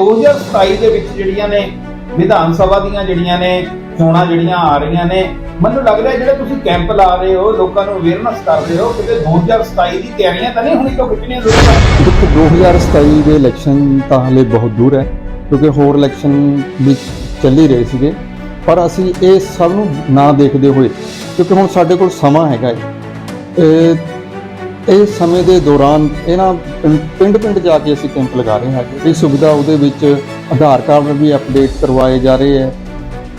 2027 ਦੇ ਵਿੱਚ ਜਿਹੜੀਆਂ ਨੇ ਵਿਧਾਨ ਸਭਾ ਦੀਆਂ ਜਿਹੜੀਆਂ ਨੇ ਚੋਣਾਂ ਜਿਹੜੀਆਂ ਆ ਰਹੀਆਂ ਨੇ, ਮੈਨੂੰ ਲੱਗਦਾ ਜਿਹੜੇ ਤੁਸੀਂ ਕੈਂਪ ਲਾ ਰਹੇ ਹੋ, ਲੋਕਾਂ ਨੂੰ ਅਵੇਅਰਨੈਸ ਕਰ ਰਹੇ ਹੋ, ਕਿਤੇ 2027 ਦੀ ਤਿਆਰੀਆਂ ਤਾਂ ਨਹੀਂ ਹੁਣੀ ਤੋਂ ਖਿੱਚਣੀਆਂ ਜ਼ਰੂਰ ਦੇਖੋ 2027 ਦੇ ਇਲੈਕਸ਼ਨ ਤਾਂ ਹਲੇ ਬਹੁਤ ਦੂਰ ਹੈ, ਕਿਉਂਕਿ ਹੋਰ ਇਲੈਕਸ਼ਨ ਵੀ ਚੱਲ ਹੀ ਰਹੇ ਸੀਗੇ। ਪਰ ਅਸੀਂ ਇਹ ਸਭ ਨੂੰ ਨਾ ਦੇਖਦੇ ਹੋਏ, ਕਿਉਂਕਿ ਹੁਣ ਸਾਡੇ ਕੋਲ ਸਮਾਂ ਹੈਗਾ ਹੈ ਇਹ ਸਮੇਂ ਦੇ ਦੌਰਾਨ ਇਹਨਾਂ ਪਿੰਡ ਪਿੰਡ ਜਾ ਕੇ ਅਸੀਂ ਕੈਂਪ ਲਗਾ ਰਹੇ ਹਾਂ। ਇਹ ਸੁਵਿਧਾ ਉਹਦੇ ਵਿੱਚ ਆਧਾਰ ਕਾਰਡ ਵੀ ਅਪਡੇਟ ਕਰਵਾਏ ਜਾ ਰਹੇ ਹੈ।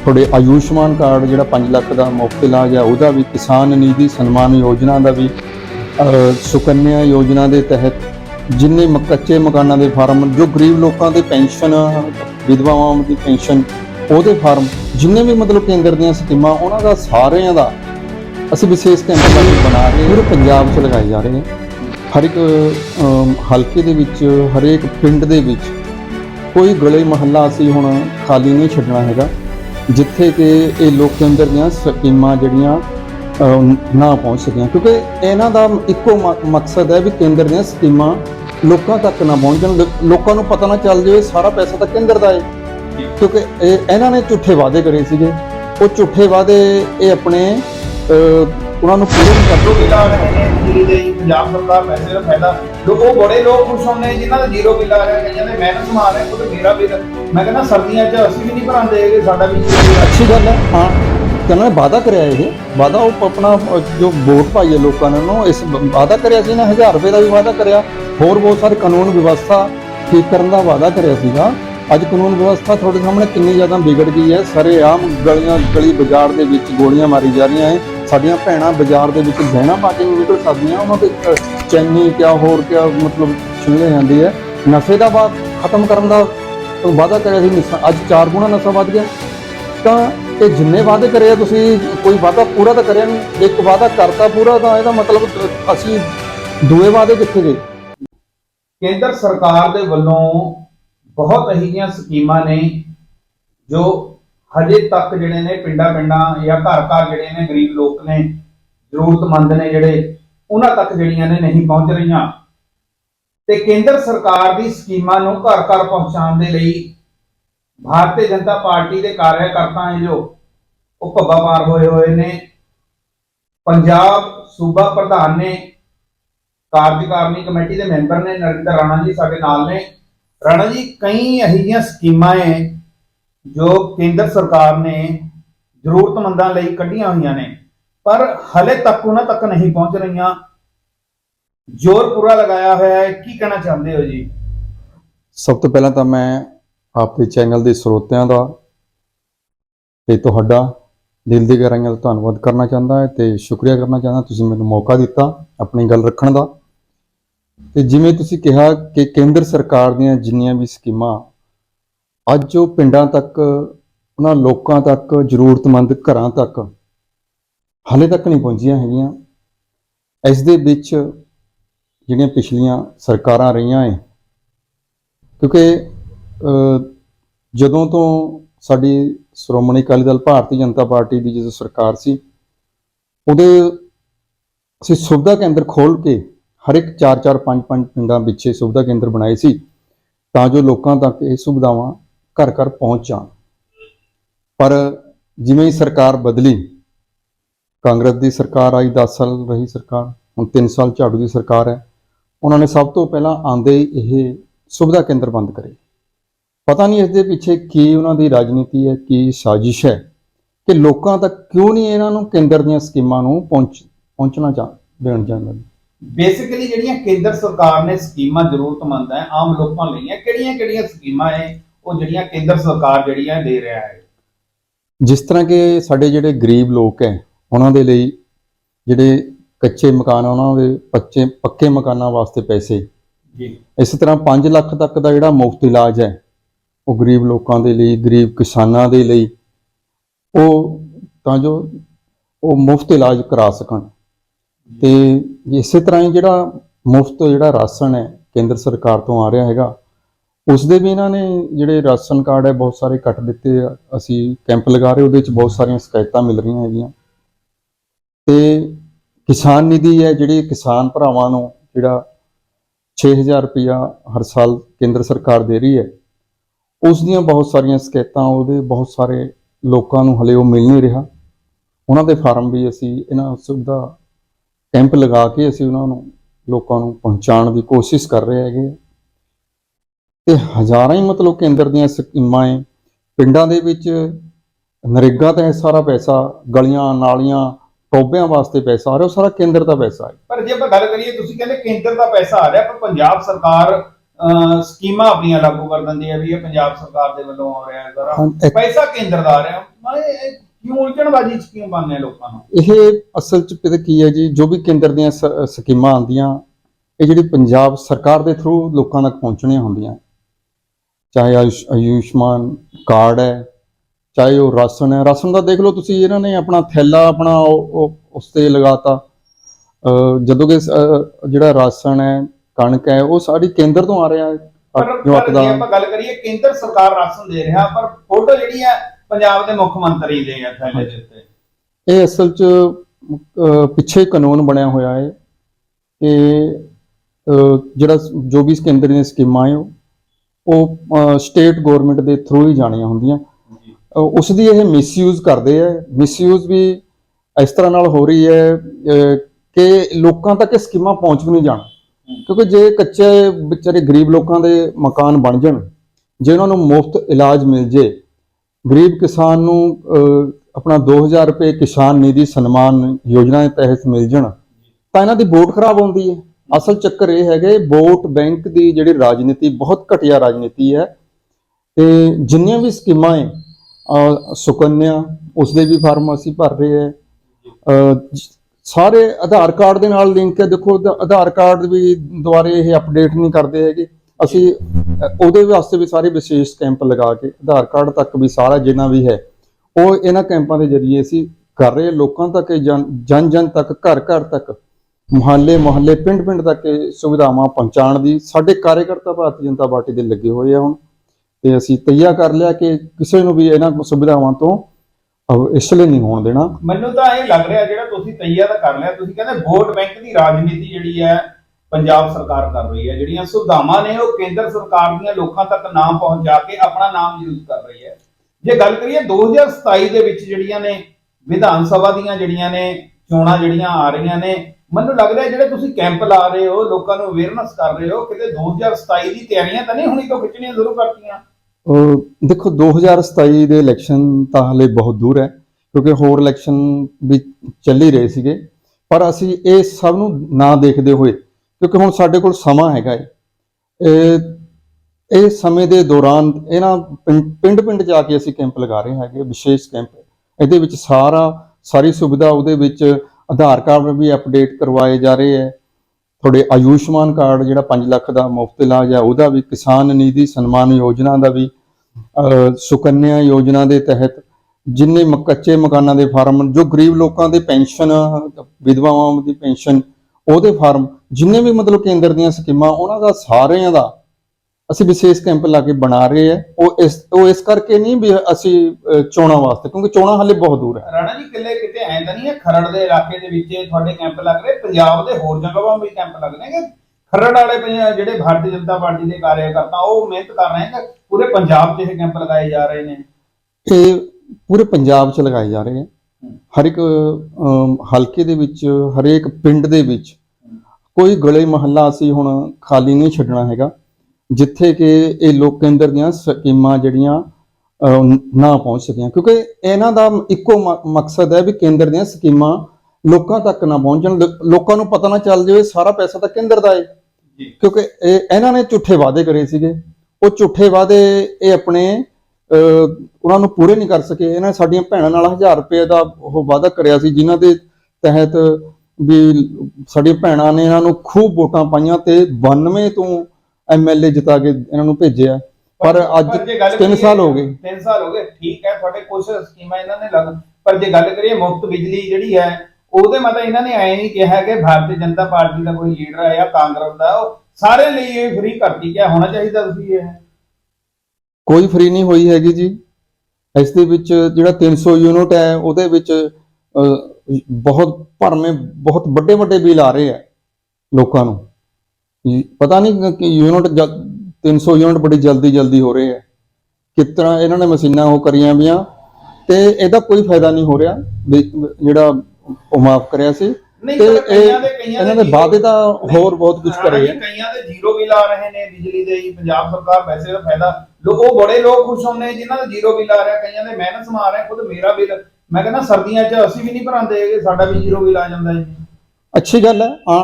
ਤੁਹਾਡੇ ਆਯੁਸ਼ਮਾਨ ਕਾਰਡ ਜਿਹੜਾ 5 ਲੱਖ ਦਾ ਮੁਫਤ ਇਲਾਜ ਹੈ ਉਹਦਾ ਵੀ ਕਿਸਾਨ ਨਿਧੀ ਸਨਮਾਨ ਯੋਜਨਾ ਦਾ ਵੀ ਅ, ਸੁਕੰਨਿਆ ਯੋਜਨਾ ਦੇ ਤਹਿਤ ਜਿੰਨੇ ਕੱਚੇ ਮਕਾਨਾਂ ਦੇ ਫਾਰਮ ਜੋ ਗਰੀਬ ਲੋਕਾਂ ਦੇ ਪੈਨਸ਼ਨ ਵਿਧਵਾਵਾਂ ਦੀ ਪੈਨਸ਼ਨ ਉਹਦੇ ਫਾਰਮ ਜਿੰਨੇ ਵੀ ਮਤਲਬ ਕੇਂਦਰ ਦੀਆਂ ਸਕੀਮਾਂ ਉਹਨਾਂ ਦਾ ਸਾਰਿਆਂ ਦਾ ਅਸੀਂ ਵਿਸ਼ੇਸ਼ ਕੈਂਪ ਬਣਾ ਰਹੇ ਹਾਂ ਪੂਰੇ ਪੰਜਾਬ 'ਚ ਲਗਾਏ ਜਾ ਰਹੇ ਹੈ ਹਰ ਇੱਕ ਅਮ, ਹਲਕੇ ਦੇ ਵਿੱਚ ਹਰੇਕ ਪਿੰਡ ਦੇ ਵਿੱਚ ਕੋਈ ਗਲੇ ਮਹੱਲਾ ਅਸੀਂ ਹੁਣ ਖਾਲੀ ਨਹੀਂ ਛੱਡਣਾ ਹੈਗਾ ਜਿੱਥੇ ਕਿ ਇਹ ਲੋਕ ਕੇਂਦਰ ਦੀਆਂ ਸਕੀਮਾਂ ਜਿਹੜੀਆਂ ਅਹ, ਨਾ ਪਹੁੰਚ ਸਕੀਆਂ। ਕਿਉਂਕਿ ਇਹਨਾਂ ਦਾ ਇੱਕੋ ਮ- ਮਕਸਦ ਹੈ ਵੀ ਕੇਂਦਰ ਦੀਆਂ ਸਕੀਮਾਂ ਲੋਕਾਂ ਤੱਕ ਨਾ ਪਹੁੰਚਣ। ਲੋ- ਲੋਕਾਂ ਨੂੰ ਪਤਾ ਨਾ ਚੱਲ ਜਾਵੇ ਸਾਰਾ ਪੈਸਾ ਤਾਂ ਕੇਂਦਰ ਦਾ ਹੈ। ਕਿਉਂਕਿ ਇਹ ਇਹਨਾਂ ਨੇ ਝੂਠੇ ਵਾਅਦੇ ਕਰੇ ਸੀਗੇ। ਉਹ ਝੂਠੇ ਵਾਅਦੇ ਇਹ ਆਪਣੇ ਉਹਨਾਂ ਨੂੰ ਪੂਰੇ ਨਹੀਂ ਕਰਦੇ ਬਿੱਲ ਆ ਰਹੇ ਨੇ ਬਿਜਲੀ ਦੇ ਜੀ, ਪੰਜਾਬ ਸਰਕਾਰ ਪੈਸੇ ਦਾ ਫਾਇਦਾ। ਲੋਕ ਉਹ ਬੜੇ ਲੋਕ ਖੁਸ਼ ਹੁੰਦੇ ਨੇ ਜਿਨ੍ਹਾਂ ਦਾ ਜ਼ੀਰੋ ਬਿੱਲ ਆ ਰਿਹਾ ਕਈਆਂ ਦੇ ਮਿਹਨਤ ਮਾਰ ਰਹੇ ਉਹ ਮੇਰਾ ਬਿੱਲ ਮੈਂ ਕਹਿੰਦਾ ਸਰਦੀਆਂ 'ਚ ਅਸੀਂ ਵੀ ਨਹੀਂ ਭਰਾਂਦੇ ਹੈਗੇ ਸਾਡਾ ਵੀ। ਅੱਛੀ ਗੱਲ ਹੈ ਹਾਂ। ਕਹਿੰਦਾ ਵਾਅਦਾ ਕਰਿਆ ਇਹ। ਵਾਅਦਾ ਉਹ ਆਪਣਾ ਜੋ ਵੋਟ ਪਾਈ ਹੈ ਲੋਕਾਂ ਨੇ ਉਹਨੂੰ ਇਸ ਵਾਅਦਾ ਕਰਿਆ ਸੀ ਨਾ 1000 ਰੁਪਏ ਦਾ ਵੀ ਵਾਅਦਾ ਕਰਿਆ। ਹੋਰ ਬਹੁਤ ਸਾਰੇ ਕਾਨੂੰਨ ਵਿਵਸਥਾ ਠੀਕ ਕਰਨ ਦਾ ਵਾਅਦਾ ਕਰਿਆ ਸੀਗਾ। ਅੱਜ ਕਾਨੂੰਨ ਵਿਵਸਥਾ ਤੁਹਾਡੇ ਸਾਹਮਣੇ ਕਿੰਨੀ ਜ਼ਿਆਦਾ ਵਿਗੜ ਗਈ ਹੈ। ਸਾਰੇ ਆਮ ਗਲੀਆਂ ਗਲੀ ਬਾਜ਼ਾਰ ਦੇ ਵਿੱਚ ਗੋਲੀਆਂ ਮਾਰੀ ਜਾ ਰਹੀਆਂ ਹੈ ਸਾਡੀਆਂ ਭੈਣਾਂ ਬਾਜ਼ਾਰ ਦੇ ਵਿੱਚ ਗਹਿਣਾ ਪਾ ਕੇ ਨਹੀਂ ਨਿਕਲ ਸਕਦੀਆਂ, ਉਹਨਾਂ ਦੇ ਚੈਨੀ ਕਿਆ ਹੋਰ ਕਿਆ ਮਤਲਬ ਛਿੰਲੇ ਜਾਂਦੀ ਹੈ ਨਸ਼ੇ ਦਾ ਵਾ ਖਤਮ ਕਰਨ ਦਾ ਵਾਅਦਾ ਕਰਿਆ ਸੀ ਅੱਜ ਚਾਰ ਗੁਣਾ ਨਸ਼ਾ ਵੱਧ ਗਿਆ। ਤਾਂ ਇਹ ਜਿੰਨੇ ਵਾਅਦੇ ਕਰੇ ਤੁਸੀਂ, ਕੋਈ ਵਾਅਦਾ ਪੂਰਾ ਤਾਂ ਕਰਿਆ ਨਹੀਂ, ਇੱਕ ਵਾਅਦਾ ਕਰਤਾ ਪੂਰਾ ਤਾਂ ਇਹਦਾ ਮਤਲਬ ਅਸੀਂ ਦੂਏ ਵਾਅਦੇ ਕਿੱਥੇ ਗਏ? ਕੇਂਦਰ ਸਰਕਾਰ ਦੇ ਵੱਲੋਂ ਬਹੁਤ ਅਹੀਆਂ ਸਕੀਮਾਂ ਨੇ ਜੋ ਹਜੇ ਤੱਕ ਜਿਹੜੇ ਨੇ ਪਿੰਡਾਂ ਪਿੰਡਾਂ ਜਾਂ ਘਰ ਘਰ ਜਿਹੜੇ ਨੇ ਗਰੀਬ ਲੋਕ ਨੇ, ਜ਼ਰੂਰਤਮੰਦ ਨੇ ਜਿਹੜੇ, ਉਹਨਾਂ ਤੱਕ ਜਿਹੜੀਆਂ ਨੇ ਨਹੀਂ ਪਹੁੰਚ ਰਹੀਆਂ। ਤੇ ਕੇਂਦਰ ਸਰਕਾਰ ਦੀ ਸਕੀਮਾਂ ਨੂੰ ਘਰ ਘਰ ਪਹੁੰਚਾਉਣ ਦੇ ਲਈ ਭਾਰਤੀ ਜਨਤਾ ਪਾਰਟੀ ਦੇ ਕਾਰਜਕਰਤਾ ਹੈ ਜੋ ਉਹ ਭੱਬਾ ਪਾਰ ਹੋਏ ਹੋਏ ਨੇ। ਪੰਜਾਬ ਸੂਬਾ ਪ੍ਰਧਾਨ ਨੇ, ਕਾਰਜਕਾਰਨੀ ਕਮੇਟੀ ਦੇ ਮੈਂਬਰ ਨੇ, ਨਰਿੰਦਰ ਰਾਣਾ ਜੀ ਸਾਡੇ ਨਾਲ ਨੇ। ਰਾਣਾ ਜੀ, ਕਈ ਇਹੋ ਸਕੀਮਾਂ ਹੈ ਜੋ ਕੇਂਦਰ ਸਰਕਾਰ ਨੇ ਜ਼ਰੂਰਤਮੰਦਾਂ ਲਈ ਕੱਢੀਆਂ ਹੋਈਆਂ ਨੇ, ਪਰ ਹਲੇ ਤੱਕ ਉਹਨਾਂ ਤੱਕ ਨਹੀਂ ਪਹੁੰਚ ਰਹੀਆਂ। ਜ਼ੋਰ ਪੂਰਾ ਲਗਾਇਆ ਹੋਇਆ ਹੈ, ਕੀ ਕਹਿਣਾ ਚਾਹੁੰਦੇ ਹੋ ਜੀ? ਸਭ ਤੋਂ ਪਹਿਲਾਂ ਤਾਂ ਮੈਂ ਆਪਦੇ ਚੈਨਲ ਦੇ ਸਰੋਤਿਆਂ ਦਾ ਤੇ ਤੁਹਾਡਾ ਦਿਲ ਦੀ ਗਹਿਰਾਈਆਂ ਤੋਂ ਧੰਨਵਾਦ ਕਰਨਾ ਚਾਹੁੰਦਾ ਹੈ ਤੇ ਸ਼ੁਕਰੀਆ ਕਰਨਾ ਚਾਹੁੰਦਾ ਤੁਸੀਂ ਮੈਨੂੰ ਮੌਕਾ ਦਿੱਤਾ ਆਪਣੀ ਗੱਲ ਰੱਖਣ ਦਾ। ਤੇ ਜਿਵੇਂ ਤੁਸੀਂ ਕਿਹਾ ਕਿ ਕੇਂਦਰ ਸਰਕਾਰ ਦੀਆਂ ਜਿੰਨੀਆਂ ਵੀ ਸਕੀਮਾਂ ਅੱਜ ਉਹ ਪਿੰਡਾਂ ਤੱਕ, ਉਹਨਾਂ ਲੋਕਾਂ ਤੱਕ, ਜ਼ਰੂਰਤਮੰਦ ਘਰਾਂ ਤੱਕ ਹਾਲੇ ਤੱਕ ਨਹੀਂ ਪਹੁੰਚੀਆਂ ਹੈਗੀਆਂ। ਇਸ ਦੇ ਵਿੱਚ ਜਿਹੜੀਆਂ ਪਿਛਲੀਆਂ ਸਰਕਾਰਾਂ ਰਹੀਆਂ ਏ, ਕਿਉਂਕਿ ਜਦੋਂ ਤੋਂ ਸਾਡੀ ਸ਼੍ਰੋਮਣੀ ਅਕਾਲੀ ਦਲ ਭਾਰਤੀ ਜਨਤਾ ਪਾਰਟੀ ਦੀ ਜਦੋਂ ਸਰਕਾਰ ਸੀ, ਉਹਦੇ ਅਸੀਂ ਸੁਵਿਧਾ ਕੇਂਦਰ ਖੋਲ ਕੇ ਹਰ ਇੱਕ 4-4 5-5 ਪਿੰਡਾਂ ਵਿੱਚੇ ਸੁਵਿਧਾ ਕੇਂਦਰ ਬਣਾਏ ਸੀ, ਤਾਂ ਜੋ ਲੋਕਾਂ ਤੱਕ ਇਹ ਸੁਵਿਧਾਵਾਂ ਘਰ ਘਰ ਪਹੁੰਚ। ਜਾਣ ਪਰ ਜਿਵੇਂ ਹੀ ਸਰਕਾਰ ਬਦਲੀ, ਕਾਂਗਰਸ ਦੀ ਸਰਕਾਰ ਆਈ 10 ਸਾਲ ਰਹੀ ਸਰਕਾਰ, ਹੁਣ 3 ਸਾਲ ਝਾੜੂ ਦੀ ਸਰਕਾਰ ਹੈ, ਉਹਨਾਂ ਨੇ ਸਭ ਤੋਂ ਪਹਿਲਾਂ ਆਂਦੇ ਹੀ ਇਹ ਸੁਵਿਧਾ ਕੇਂਦਰ ਬੰਦ ਕਰੇ। ਪਤਾ ਨਹੀਂ ਇਸ ਦੇ ਪਿੱਛੇ ਕੀ ਉਹਨਾਂ ਦੀ ਰਾਜਨੀਤੀ ਹੈ, ਕੀ ਸਾਜ਼ਿਸ਼ ਹੈ, ਕਿ ਲੋਕਾਂ ਤੱਕ ਕਿਉਂ ਨਹੀਂ ਇਹਨਾਂ ਨੂੰ ਕੇਂਦਰ ਦੀਆਂ ਸਕੀਮਾਂ ਨੂੰ ਪਹੁੰਚ, ਪਹੁੰਚਣਾ ਚਾਹ ਦੇਣ ਜਾਂਦਾ ਬੇਸਿਕਲੀ ਜਿਹੜੀਆਂ ਕੇਂਦਰ ਸਰਕਾਰ ਨੇ ਸਕੀਮਾਂ ਜ਼ਰੂਰਤਮੰਦ ਹੈ, ਆਮ ਲੋਕਾਂ ਲਈ ਹੈ ਕਿਹੜੀਆਂ ਕਿਹੜੀਆਂ ਸਕੀਮਾਂ ਹੈ ਉਹ ਜਿਹੜੀਆਂ ਕੇਂਦਰ ਸਰਕਾਰ ਜਿਹੜੀਆਂ ਦੇ ਰਿਹਾ ਹੈ। ਜਿਸ ਤਰ੍ਹਾਂ ਕਿ ਸਾਡੇ ਜਿਹੜੇ ਗਰੀਬ ਲੋਕ ਹੈ ਉਹਨਾਂ ਦੇ ਲਈ ਜਿਹੜੇ ਕੱਚੇ ਮਕਾਨ ਉਹਨਾਂ ਦੇ ਪੱਚੇ ਪੱਕੇ ਮਕਾਨਾਂ ਵਾਸਤੇ ਪੈਸੇ। ਜੀ। ਇਸੇ ਤਰ੍ਹਾਂ 5 ਲੱਖ ਤੱਕ ਦਾ ਜਿਹੜਾ ਮੁਫਤ ਇਲਾਜ ਹੈ ਉਹ ਗਰੀਬ ਲੋਕਾਂ ਦੇ ਲਈ ਗਰੀਬ ਕਿਸਾਨਾਂ ਦੇ ਲਈ ਉਹ ਤਾਂ ਜੋ ਉਹ ਮੁਫਤ ਇਲਾਜ ਕਰਾ ਸਕਣ। ਤੇ ਇਸੇ ਤਰ੍ਹਾਂ ਹੀ ਜਿਹੜਾ ਮੁਫਤ ਜਿਹੜਾ ਰਾਸ਼ਨ ਹੈ ਕੇਂਦਰ ਸਰਕਾਰ ਤੋਂ ਆ ਰਿਹਾ ਹੈਗਾ ਉਸ ਦੇ ਵੀ ਇਹਨਾਂ ਨੇ ਜਿਹੜੇ ਰਾਸ਼ਨ ਕਾਰਡ ਹੈ, ਬਹੁਤ ਸਾਰੇ ਕੱਟ ਦਿੱਤੇ ਆ। ਅਸੀਂ ਕੈਂਪ ਲਗਾ ਰਹੇ, ਉਹਦੇ ਵਿੱਚ ਬਹੁਤ ਸਾਰੀਆਂ ਸ਼ਿਕਾਇਤਾਂ ਮਿਲ ਰਹੀਆਂ ਹੈਗੀਆਂ। ਤੇ ਕਿਸਾਨ ਨਿਧੀ ਹੈ, ਜਿਹੜੀ ਕਿਸਾਨ ਭਰਾਵਾਂ ਨੂੰ ਜਿਹੜਾ 6000 ਰੁਪਇਆ ਹਰ ਸਾਲ ਕੇਂਦਰ ਸਰਕਾਰ ਦੇ ਰਹੀ ਹੈ, ਉਸ ਦੀਆਂ ਬਹੁਤ ਸਾਰੀਆਂ ਸ਼ਿਕਾਇਤਾਂ, ਉਹਦੇ ਬਹੁਤ ਸਾਰੇ ਲੋਕਾਂ ਨੂੰ ਹਲੇ ਉਹ ਮਿਲ ਨਹੀਂ ਰਿਹਾ। ਉਹਨਾਂ ਦੇ ਫਾਰਮ ਵੀ ਅਸੀਂ ਇਹਨਾਂ ਸੁਵਿਧਾ ਕੈਂਪ ਲਗਾ ਕੇ ਅਸੀਂ ਉਹਨਾਂ ਨੂੰ ਲੋਕਾਂ ਨੂੰ ਪਹੁੰਚਾਉਣ ਦੀ ਕੋਸ਼ਿਸ਼ ਕਰ ਰਹੇ ਹੈਗੇ। ਤੇ ਹਜ਼ਾਰਾਂ ਹੀ ਮਤਲਬ ਕੇਂਦਰ ਦੀਆਂ ਸਕੀਮਾਂ ਹੈ ਪਿੰਡਾਂ ਦੇ ਵਿੱਚ ਨਰੇਗਾ ਤੇ ਸਾਰਾ ਪੈਸਾ ਗਲੀਆਂ ਨਾਲੀਆਂ ਟੋਬਿਆਂ ਵਾਸਤੇ ਪੈਸਾ ਆ ਰਿਹਾ ਉਹ ਸਾਰਾ ਕੇਂਦਰ ਦਾ ਪੈਸਾ ਹੈ ਪਰ ਜੇ ਆਪਾਂ ਗੱਲ ਕਰੀਏ ਤੁਸੀਂ ਕਹਿੰਦੇ ਕੇਂਦਰ ਦਾ ਪੈਸਾ ਆ ਰਿਹਾ ਪਰ ਪੰਜਾਬ ਸਰਕਾਰ ਅਹ, ਸਕੀਮਾਂ ਆਪਣੀਆਂ ਲਾਗੂ ਕਰ ਦਿੰਦੀ ਹੈ ਵੀ ਇਹ ਪੰਜਾਬ ਸਰਕਾਰ ਦੇ ਵੱਲੋਂ ਆ ਰਿਹਾ ਹੈ ਇਹ- ਪੈਸਾ ਕੇਂਦਰ ਦਾ ਆ ਰਿਹਾ। ਮੈਂ ਇਹ ਕਿਉਂ ਉਲਝਣਬਾਜ਼ੀ ਚ ਕਿਉਂ ਪਾਉਂਦੇ ਆ ਲੋਕਾਂ ਨੂੰ? ਇਹ ਅਸਲ ਚ ਪਤਾ ਕੀ ਹੈ ਜੀ ਜੋ ਵੀ ਕੇਂਦਰ ਦੀਆਂ ਸ- ਸਕੀਮਾਂ ਆਉਂਦੀਆਂ ਇਹ ਜਿਹੜੀ ਪੰਜਾਬ ਸਰਕਾਰ ਦੇ ਥਰੂ ਲੋਕਾਂ ਤੱਕ ਪਹੁੰਚਣੀਆਂ ਹੁੰਦੀਆਂ। ਚਾਹੇ ਆਯੁਸ਼ ਆਯੁਸ਼ਮਾਨ ਕਾਰਡ ਹੈ ਚਾਹੇ ਉਹ ਰਾਸ਼ਨ ਹੈ। ਰਾਸ਼ਨ ਦਾ ਦੇਖ ਲਓ ਤੁਸੀਂ ਇਹਨਾਂ ਨੇ ਆਪਣਾ ਥੈਲਾ ਆਪਣਾ ਉਹ- ਉਹ ਉਸ ਤੇ ਲਗਾਤਾ। ਅਹ ਜਦੋਂ ਕਿ ਅਹ, ਜਿਹੜਾ ਰਾਸ਼ਨ ਹੈ ਕਣਕ ਹੈ ਉਹ ਸਾਰੀ ਕੇਂਦਰ ਤੋਂ ਆ ਰਿਹਾ ਹੈ। ਪਰ ਜੋ ਪਰ ਜੇ ਆਪਦਾ ਆਪਾਂ ਗੱਲ ਕਰੀਏ ਕੇਂਦਰ ਸਰਕਾਰ ਰਾਸ਼ਨ ਦੇ ਰਿਹਾ ਪਰ ਫੋਟੋ ਜਿਹੜੀ ਹੈ ਪੰਜਾਬ ਦੇ ਮੁੱਖ ਮੰਤਰੀ ਦੇ ਆ ਥੈਲੇ ਦੇ ਉੱਤੇ ਇਹ ਅਸਲ ਚ ਅਹ, ਪਿੱਛੇ ਕਾਨੂੰਨ ਬਣਿਆ ਹੋਇਆ ਹੈ ਕਿ ਅਹ, ਜਿਹੜਾ ਜੋ ਵੀ ਕੇਂਦਰ ਦੀਆਂ ਸਕੀਮਾਂ ਹੈ ਉਹ ਸਟੇਟ ਗਵਰਨਮੈਂਟ ਦੇ ਥਰੂ ਹੀ ਜਾਣੀਆਂ ਹੁੰਦੀਆਂ। ਉਸ ਦੀ ਇਹ ਮਿਸਯੂਜ਼ ਕਰਦੇ ਆ। ਮਿਸਯੂਜ਼ ਵੀ ਇਸ ਤਰ੍ਹਾਂ ਨਾਲ ਹੋ ਰਹੀ ਹੈ ਕਿ ਲੋਕਾਂ ਤੱਕ ਇਹ ਸਕੀਮਾਂ ਪਹੁੰਚ ਵੀ ਨਹੀਂ ਜਾਣ। ਕਿਉਂਕਿ ਜੇ ਕੱਚੇ ਵਿਚਾਰੇ ਗਰੀਬ ਲੋਕਾਂ ਦੇ ਮਕਾਨ ਬਣ ਜਾਣ ਜੇ ਉਹਨਾਂ ਨੂੰ ਮੁਫਤ ਇਲਾਜ ਮਿਲ ਜੇ ਗਰੀਬ ਕਿਸਾਨ ਨੂੰ ਆਪਣਾ 2000 ਰੁਪਏ ਕਿਸਾਨ ਨਿਧੀ ਸਨਮਾਨ ਯੋਜਨਾ ਦੇ ਤਹਿਤ ਮਿਲ ਜਾਣ ਤਾਂ ਇਹਨਾਂ ਦੀ ਵੋਟ ਖਰਾਬ ਹੁੰਦੀ ਹੈ। ਅਸਲ ਚੱਕਰ ਇਹ ਹੈਗੇ ਵੋਟ ਬੈਂਕ ਦੀ ਜਿਹੜੀ ਰਾਜਨੀਤੀ ਬਹੁਤ ਘਟੀਆ ਰਾਜਨੀਤੀ ਹੈ। ਤੇ ਜਿੰਨੀਆਂ ਵੀ ਸਕੀਮਾਂ ਹੈ ਅਹ, ਸੁਕੰਨਿਆ ਉਸ ਵੀ ਫਾਰਮ ਅਸੀਂ ਭਰ ਰਹੇ ਹੈ। ਸਾਰੇ ਆਧਾਰ ਕਾਰਡ ਦੇ ਨਾਲ ਲਿੰਕ ਹੈ। ਦੇਖੋ ਆਧਾਰ ਕਾਰਡ ਵੀ ਦੁਆਰੇ ਇਹ ਅਪਡੇਟ ਨਹੀਂ ਕਰਦੇ ਹੈਗੇ। ਅਸੀਂ ਉਹਦੇ ਵਾਸਤੇ ਵੀ ਸਾਰੇ ਵਿਸ਼ੇਸ਼ ਕੈਂਪ ਲਗਾ ਕੇ ਆਧਾਰ ਕਾਰਡ ਤੱਕ ਵੀ ਸਾਰਾ ਜਿੰਨਾ ਵੀ ਹੈ ਉਹ ਇਹਨਾਂ ਕੈਂਪਾਂ ਦੇ ਜ਼ਰੀਏ ਅਸੀਂ ਕਰ ਰਹੇ ਲੋਕਾਂ ਤੱਕ ਜਨ ਜਨ ਜਨ ਤੱਕ ਘਰ ਘਰ ਤੱਕ ਮੁਹੱਲੇ ਮੁਹੱਲੇ ਪਿੰਡ ਪਿੰਡ ਤੱਕ ਇਹ ਸੁਵਿਧਾਵਾਂ ਪਹੁੰਚਾਉਣ ਦੀ ਸਾਡੇ ਕਾਰਜਕਰਤਾ ਭਾਰਤੀ ਜਨਤਾ ਪਾਰਟੀ ਦੇ ਲੱਗੇ ਹੋਏ ਆ ਹੁਣ। ਤੇ ਅਸੀਂ ਤੈਯਾ ਕਰ ਲਿਆ ਕਿ ਕਿਸੇ ਨੂੰ ਵੀ ਇਹਨਾਂ ਸੁਵਿਧਾਵਾਂ ਤੋਂ ਇਸ ਲਈ ਨਹੀਂ ਹੋਣ ਦੇਣਾ। ਮੈਨੂੰ ਤਾਂ ਇਹ ਲੱਗ ਰਿਹਾ ਜਿਹੜਾ ਤੁਸੀਂ ਤਈਆ ਦਾ ਕਰ ਲਿਆ, ਤੁਸੀਂ ਕਹਿੰਦੇ ਵੋਟ ਬੈਂਕ ਦੀ ਰਾਜਨੀਤੀ ਜਿਹੜੀ ਹੈ ਪੰਜਾਬ ਸਰਕਾਰ ਕਰ ਰਹੀ ਹੈ। ਜਿਹੜੀਆਂ ਸੁਵਿਧਾਵਾਂ ਨੇ ਉਹ ਕੇਂਦਰ ਸਰਕਾਰ ਦੀਆਂ ਲੋਕਾਂ ਤੱਕ ਨਾ ਪਹੁੰਚਾ ਕੇ ਆਪਣਾ ਨਾਮ ਯੂਜ਼ ਕਰ ਰਹੀ ਹੈ। ਜੇ ਗੱਲ ਕਰੀਏ 2027 ਦੇ ਵਿੱਚ ਜਿਹੜੀਆਂ ਨੇ ਵਿਧਾਨ ਸਭਾ ਦੀਆਂ ਜਿਹੜੀਆਂ ਨੇ, ਚੋਣਾਂ ਜਿਹੜੀਆਂ ਆ ਰਹੀਆਂ ਨੇ ਮੈਨੂੰ ਲੱਗਦਾ ਜਿਹੜੇ ਤੁਸੀਂ ਕੈਂਪ ਲਾ ਰਹੇ ਹੋ, ਲੋਕਾਂ ਨੂੰ ਅਵੇਅਰਨੈਸ ਕਰ ਰਹੇ ਹੋ, ਕਿਤੇ 2027 ਦੀ ਤਿਆਰੀਆਂ ਤਾਂ ਨਹੀਂ ਹੁਣੀ ਤੋਂ ਖਿੱਚਣੀਆਂ ਸ਼ੁਰੂ ਕਰਤੀਆਂ। ਦੇਖੋ 2027 ਦੇ ਇਲੈਕਸ਼ਨ ਤਾਂ ਹਲੇ ਬਹੁਤ ਦੂਰ ਹੈ, ਕਿਉਂਕਿ ਹੋਰ ਇਲੈਕਸ਼ਨ ਵੀ ਚੱਲ ਹੀ ਰਹੇ ਸੀਗੇ। ਪਰ ਅਸੀਂ ਇਹ ਸਭ ਨੂੰ ਨਾ ਦੇਖਦੇ ਹੋਏ, ਕਿਉਂਕਿ ਹੁਣ ਸਾਡੇ ਕੋਲ ਸਮਾਂ ਹੈਗਾ ਹੈ, ਇਹ ਸਮੇਂ ਦੇ ਦੌਰਾਨ ਇਹਨਾਂ ਪਿੰਡ ਪਿੰਡ ਜਾ ਕੇ ਅਸੀਂ ਕੈਂਪ ਲਗਾ ਰਹੇ ਹੈਗੇ, ਵਿਸ਼ੇਸ਼ ਕੈਂਪ। ਇਹਦੇ ਵਿੱਚ ਸਾਰਾ ਸਾਰੀ ਸੁਵਿਧਾ ਉਹਦੇ ਵਿੱਚ ਆਧਾਰ ਕਾਰਡ ਵੀ ਅਪਡੇਟ ਕਰਵਾਏ ਜਾ ਰਹੇ ਹੈ। ਤੁਹਾਡੇ ਆਯੁਸ਼ਮਾਨ ਕਾਰਡ ਜਿਹੜਾ 5 ਲੱਖ ਦਾ ਮੁਫਤ ਇਲਾਜ ਹੈ ਉਹਦਾ ਵੀ ਕਿਸਾਨ ਨਿਧੀ ਸਨਮਾਨ ਯੋਜਨਾ ਦਾ ਵੀ ਅਹ, ਸੁਕੰਨਿਆ ਯੋਜਨਾ ਦੇ ਤਹਿਤ ਜਿੰਨੇ ਕੱਚੇ ਮਕਾਨਾਂ ਦੇ ਫਾਰਮ ਜੋ ਗਰੀਬ ਲੋਕਾਂ ਦੇ ਪੈਨਸ਼ਨ ਵਿਧਵਾਵਾਂ ਦੀ ਪੈਨਸ਼ਨ ਉਹਦੇ ਫਾਰਮ ਜਿੰਨੇ ਵੀ ਮਤਲਬ ਕੇਂਦਰ ਦੀਆਂ ਸਕੀਮਾਂ ਉਹਨਾਂ ਦਾ ਸਾਰਿਆਂ ਦਾ ਅਸੀਂ ਵਿਸ਼ੇਸ਼ ਕੈਂਪ ਲਾ ਕੇ ਬਣਾ ਰਹੇ ਹੈ ਉਹ ਇਸ ਉਹ ਇਸ ਕਰਕੇ ਨਹੀਂ ਵੀ ਅਸੀਂ ਚੋਣਾਂ ਵਾਸਤੇ ਕਿਉਂਕਿ ਚੋਣਾਂ ਹਾਲੇ ਬਹੁਤ ਦੂਰ ਹੈ। ਰਾਣਾ ਜੀ ਕਿੱਲੇ ਕਿਤੇ ਐਂ ਤਾਂ ਨਹੀਂ ਹੈ ਖਰੜ ਦੇ ਇਲਾਕੇ ਦੇ ਵਿੱਚ ਤੁਹਾਡੇ ਕੈਂਪ ਲੱਗ ਰਹੇ ਪੰਜਾਬ ਦੇ ਹੋਰ ਜਗ੍ਹਾਵਾਂ ਵੀ ਕੈਂਪ ਲੱਗ ਰਹੇ ਨੇ ਖਰੜ ਵਾਲੇ ਜਿਹੜੇ ਭਾਰਤੀ ਜਨਤਾ ਪਾਰਟੀ ਦੇ ਕਾਰਜਕਰਤਾ ਉਹ ਮਿਹਨਤ ਕਰ ਰਹੇ ਨੇ ਪੂਰੇ ਪੰਜਾਬ 'ਚ ਇਹ ਕੈਂਪ ਲਗਾਏ ਜਾ ਰਹੇ ਨੇ। ਇਹ ਪੂਰੇ ਪੰਜਾਬ 'ਚ ਲਗਾਏ ਜਾ ਰਹੇ ਹੈ। ਹਰ ਇੱਕ ਹਲਕੇ ਦੇ ਵਿੱਚ ਹਰੇਕ ਪਿੰਡ ਦੇ ਵਿੱਚ ਕੋਈ ਗਲੇ ਮਹੱਲਾ ਅਸੀਂ ਹੁਣ ਖਾਲੀ ਨਹੀਂ ਛੱਡਣਾ ਹੈਗਾ। ਜਿੱਥੇ ਕਿ ਇਹ ਲੋਕ ਕੇਂਦਰ ਦੀਆਂ ਸਕੀਮਾਂ ਜਿਹੜੀਆਂ ਨਾ ਪਹੁੰਚ ਸਕੀਆਂ। ਕਿਉਂਕਿ ਇਹਨਾਂ ਦਾ ਇੱਕੋ ਮਕਸਦ ਹੈ ਵੀ ਕੇਂਦਰ ਦੀਆਂ ਸਕੀਮਾਂ ਲੋਕਾਂ ਤੱਕ ਨਾ ਪਹੁੰਚਣ। ਲੋਕਾਂ ਨੂੰ ਪਤਾ ਨਾ ਚੱਲ ਜਾਵੇ ਸਾਰਾ ਪੈਸਾ ਤਾਂ ਕੇਂਦਰ ਦਾ ਹੈ ਕਿਉਂਕਿ ਇਹ ਇਹਨਾਂ ਨੇ ਝੂਠੇ ਵਾਅਦੇ ਕਰੇ ਸੀਗੇ। ਉਹ ਝੂਠੇ ਵਾਅਦੇ ਇਹ ਆਪਣੇ ਉਹਨਾਂ ਨੂੰ ਪੂਰੇ ਨਹੀਂ ਕਰ ਸਕੇ। ਇਹਨਾਂ ਨੇ ਸਾਡੀਆਂ ਭੈਣਾਂ ਨਾਲ 1000 ਰੁਪਏ ਦਾ ਉਹ ਵਾਅਦਾ ਕਰਿਆ ਸੀ ਜਿਨ੍ਹਾਂ ਦੇ ਤਹਿਤ ਵੀ ਸਾਡੀਆਂ ਭੈਣਾਂ ਨੇ ਇਹਨਾਂ ਨੂੰ ਖੂਬ ਵੋਟਾਂ ਪਾਈਆਂ ਤੇ 92 ਤੋਂ ਐਮਐਲਏ ਜਿਤਾ ਕੇ ਇਹਨਾਂ ਨੂੰ ਭੇਜਿਆ ਪਰ ਅੱਜ ਜੇ ਗੱਲ 3 ਕਰੀਏ- ਸਾਲ ਹੋ ਗਏ। ਤਿੰਨ ਸਾਲ ਹੋ ਗਏ ਠੀਕ ਹੈ ਤੁਹਾਡੇ ਕੁਝ ਸਕੀਮਾਂ ਇਹਨਾਂ ਨੇ ਲੱਗ ਪਰ ਜੇ ਗੱਲ ਕਰੀਏ ਮੁਫਤ ਬਿਜਲੀ ਜਿਹੜੀ ਹੈ ਉਹਦੇ ਮਤਲਬ ਇਹਨਾਂ ਨੇ ਐਂ ਨਹੀਂ ਕਿਹਾ ਕਿ ਭਾਰਤੀ ਜਨਤਾ ਪਾਰਟੀ ਦਾ ਕੋਈ ਲੀਡਰ ਜਾਂ ਕਾਂਗਰਸ ਦਾ ਉਹ ਸਾਰੇ ਲਈ ਇਹ ਫ੍ਰੀ ਕਰਤੀ ਕਿਆ ਹੋਣਾ ਚਾਹੀਦਾ ਤੁਸੀਂ ਇਹ। ਕੋਈ ਫ੍ਰੀ ਨਹੀਂ ਹੋਈ ਹੈਗੀ ਜੀ। ਇਸ ਦੇ ਵਿੱਚ ਜਿਹੜਾ 300 ਯੂਨਿਟ ਹੈ ਉਹਦੇ ਵਿੱਚ ਬਹੁਤ ਭਰਮੇ ਬਹੁਤ ਵੱਡੇ ਵੱਡੇ ਬਿੱਲ ਆ ਰਹੇ ਹੈ ਲੋਕਾਂ ਨੂੰ। ਪਤਾ ਨਹੀਂ ਕਿ ਯੂਨਿਟ 300 ਯੂਨਿਟ ਬੜੀ ਜਲਦੀ ਜਲਦੀ ਹੋ ਰਹੇ ਹੈ ਕਿਸ ਤਰ੍ਹਾਂ ਇਹਨਾਂ ਨੇ ਮਸ਼ੀਨਾਂ ਉਹ ਕਰੀਆਂ ਵੀਆਂ ਤੇ ਇਹਦਾ ਕੋਈ ਫਾਇਦਾ ਨਹੀਂ ਹੋ ਰਿਹਾ ਜਿਹੜਾ ਉਹ ਮਾਫ ਕਰਿਆ ਸੀ। ਤੇ ਇਹਨਾਂ ਦੇ ਵਾਅਦੇ ਤਾਂ ਹੋਰ ਬਹੁਤ ਕੁਝ ਹਾਂ ਕਰੇ ਆ। ਕਈਆਂ ਦੇ ਜ਼ੀਰੋ ਬਿੱਲ ਆ ਰਹੇ ਨੇ ਬਿਜਲੀ ਦੇ ਹੀ ਪੰਜਾਬ ਸਰਕਾਰ ਪੈਸੇ ਦਾ ਫਾਇਦਾ। ਲੋ ਉਹ ਬੜੇ ਲੋਕ ਖੁਸ਼ ਹੁੰਦੇ ਜਿਨ੍ਹਾਂ ਦਾ ਜ਼ੀਰੋ ਬਿੱਲ ਆ ਰਿਹਾ ਕਈਆਂ ਦੇ ਮਾਈਨਸ ਮਾ ਆ ਰਿਹਾ ਖੁਦ ਮੇਰਾ ਬਿੱਲ। ਮੈਂ ਕਹਿੰਦਾ ਸਰਦੀਆਂ 'ਚ ਅਸੀਂ ਵੀ ਨਹੀਂ ਭਰਾਂਦੇ ਸਾਡਾ ਵੀ ਜ਼ੀਰੋ ਬਿੱਲ ਆ ਜਾਂਦਾ ਜੀ। ਅੱਛੀ ਗੱਲ ਹੈ ਆ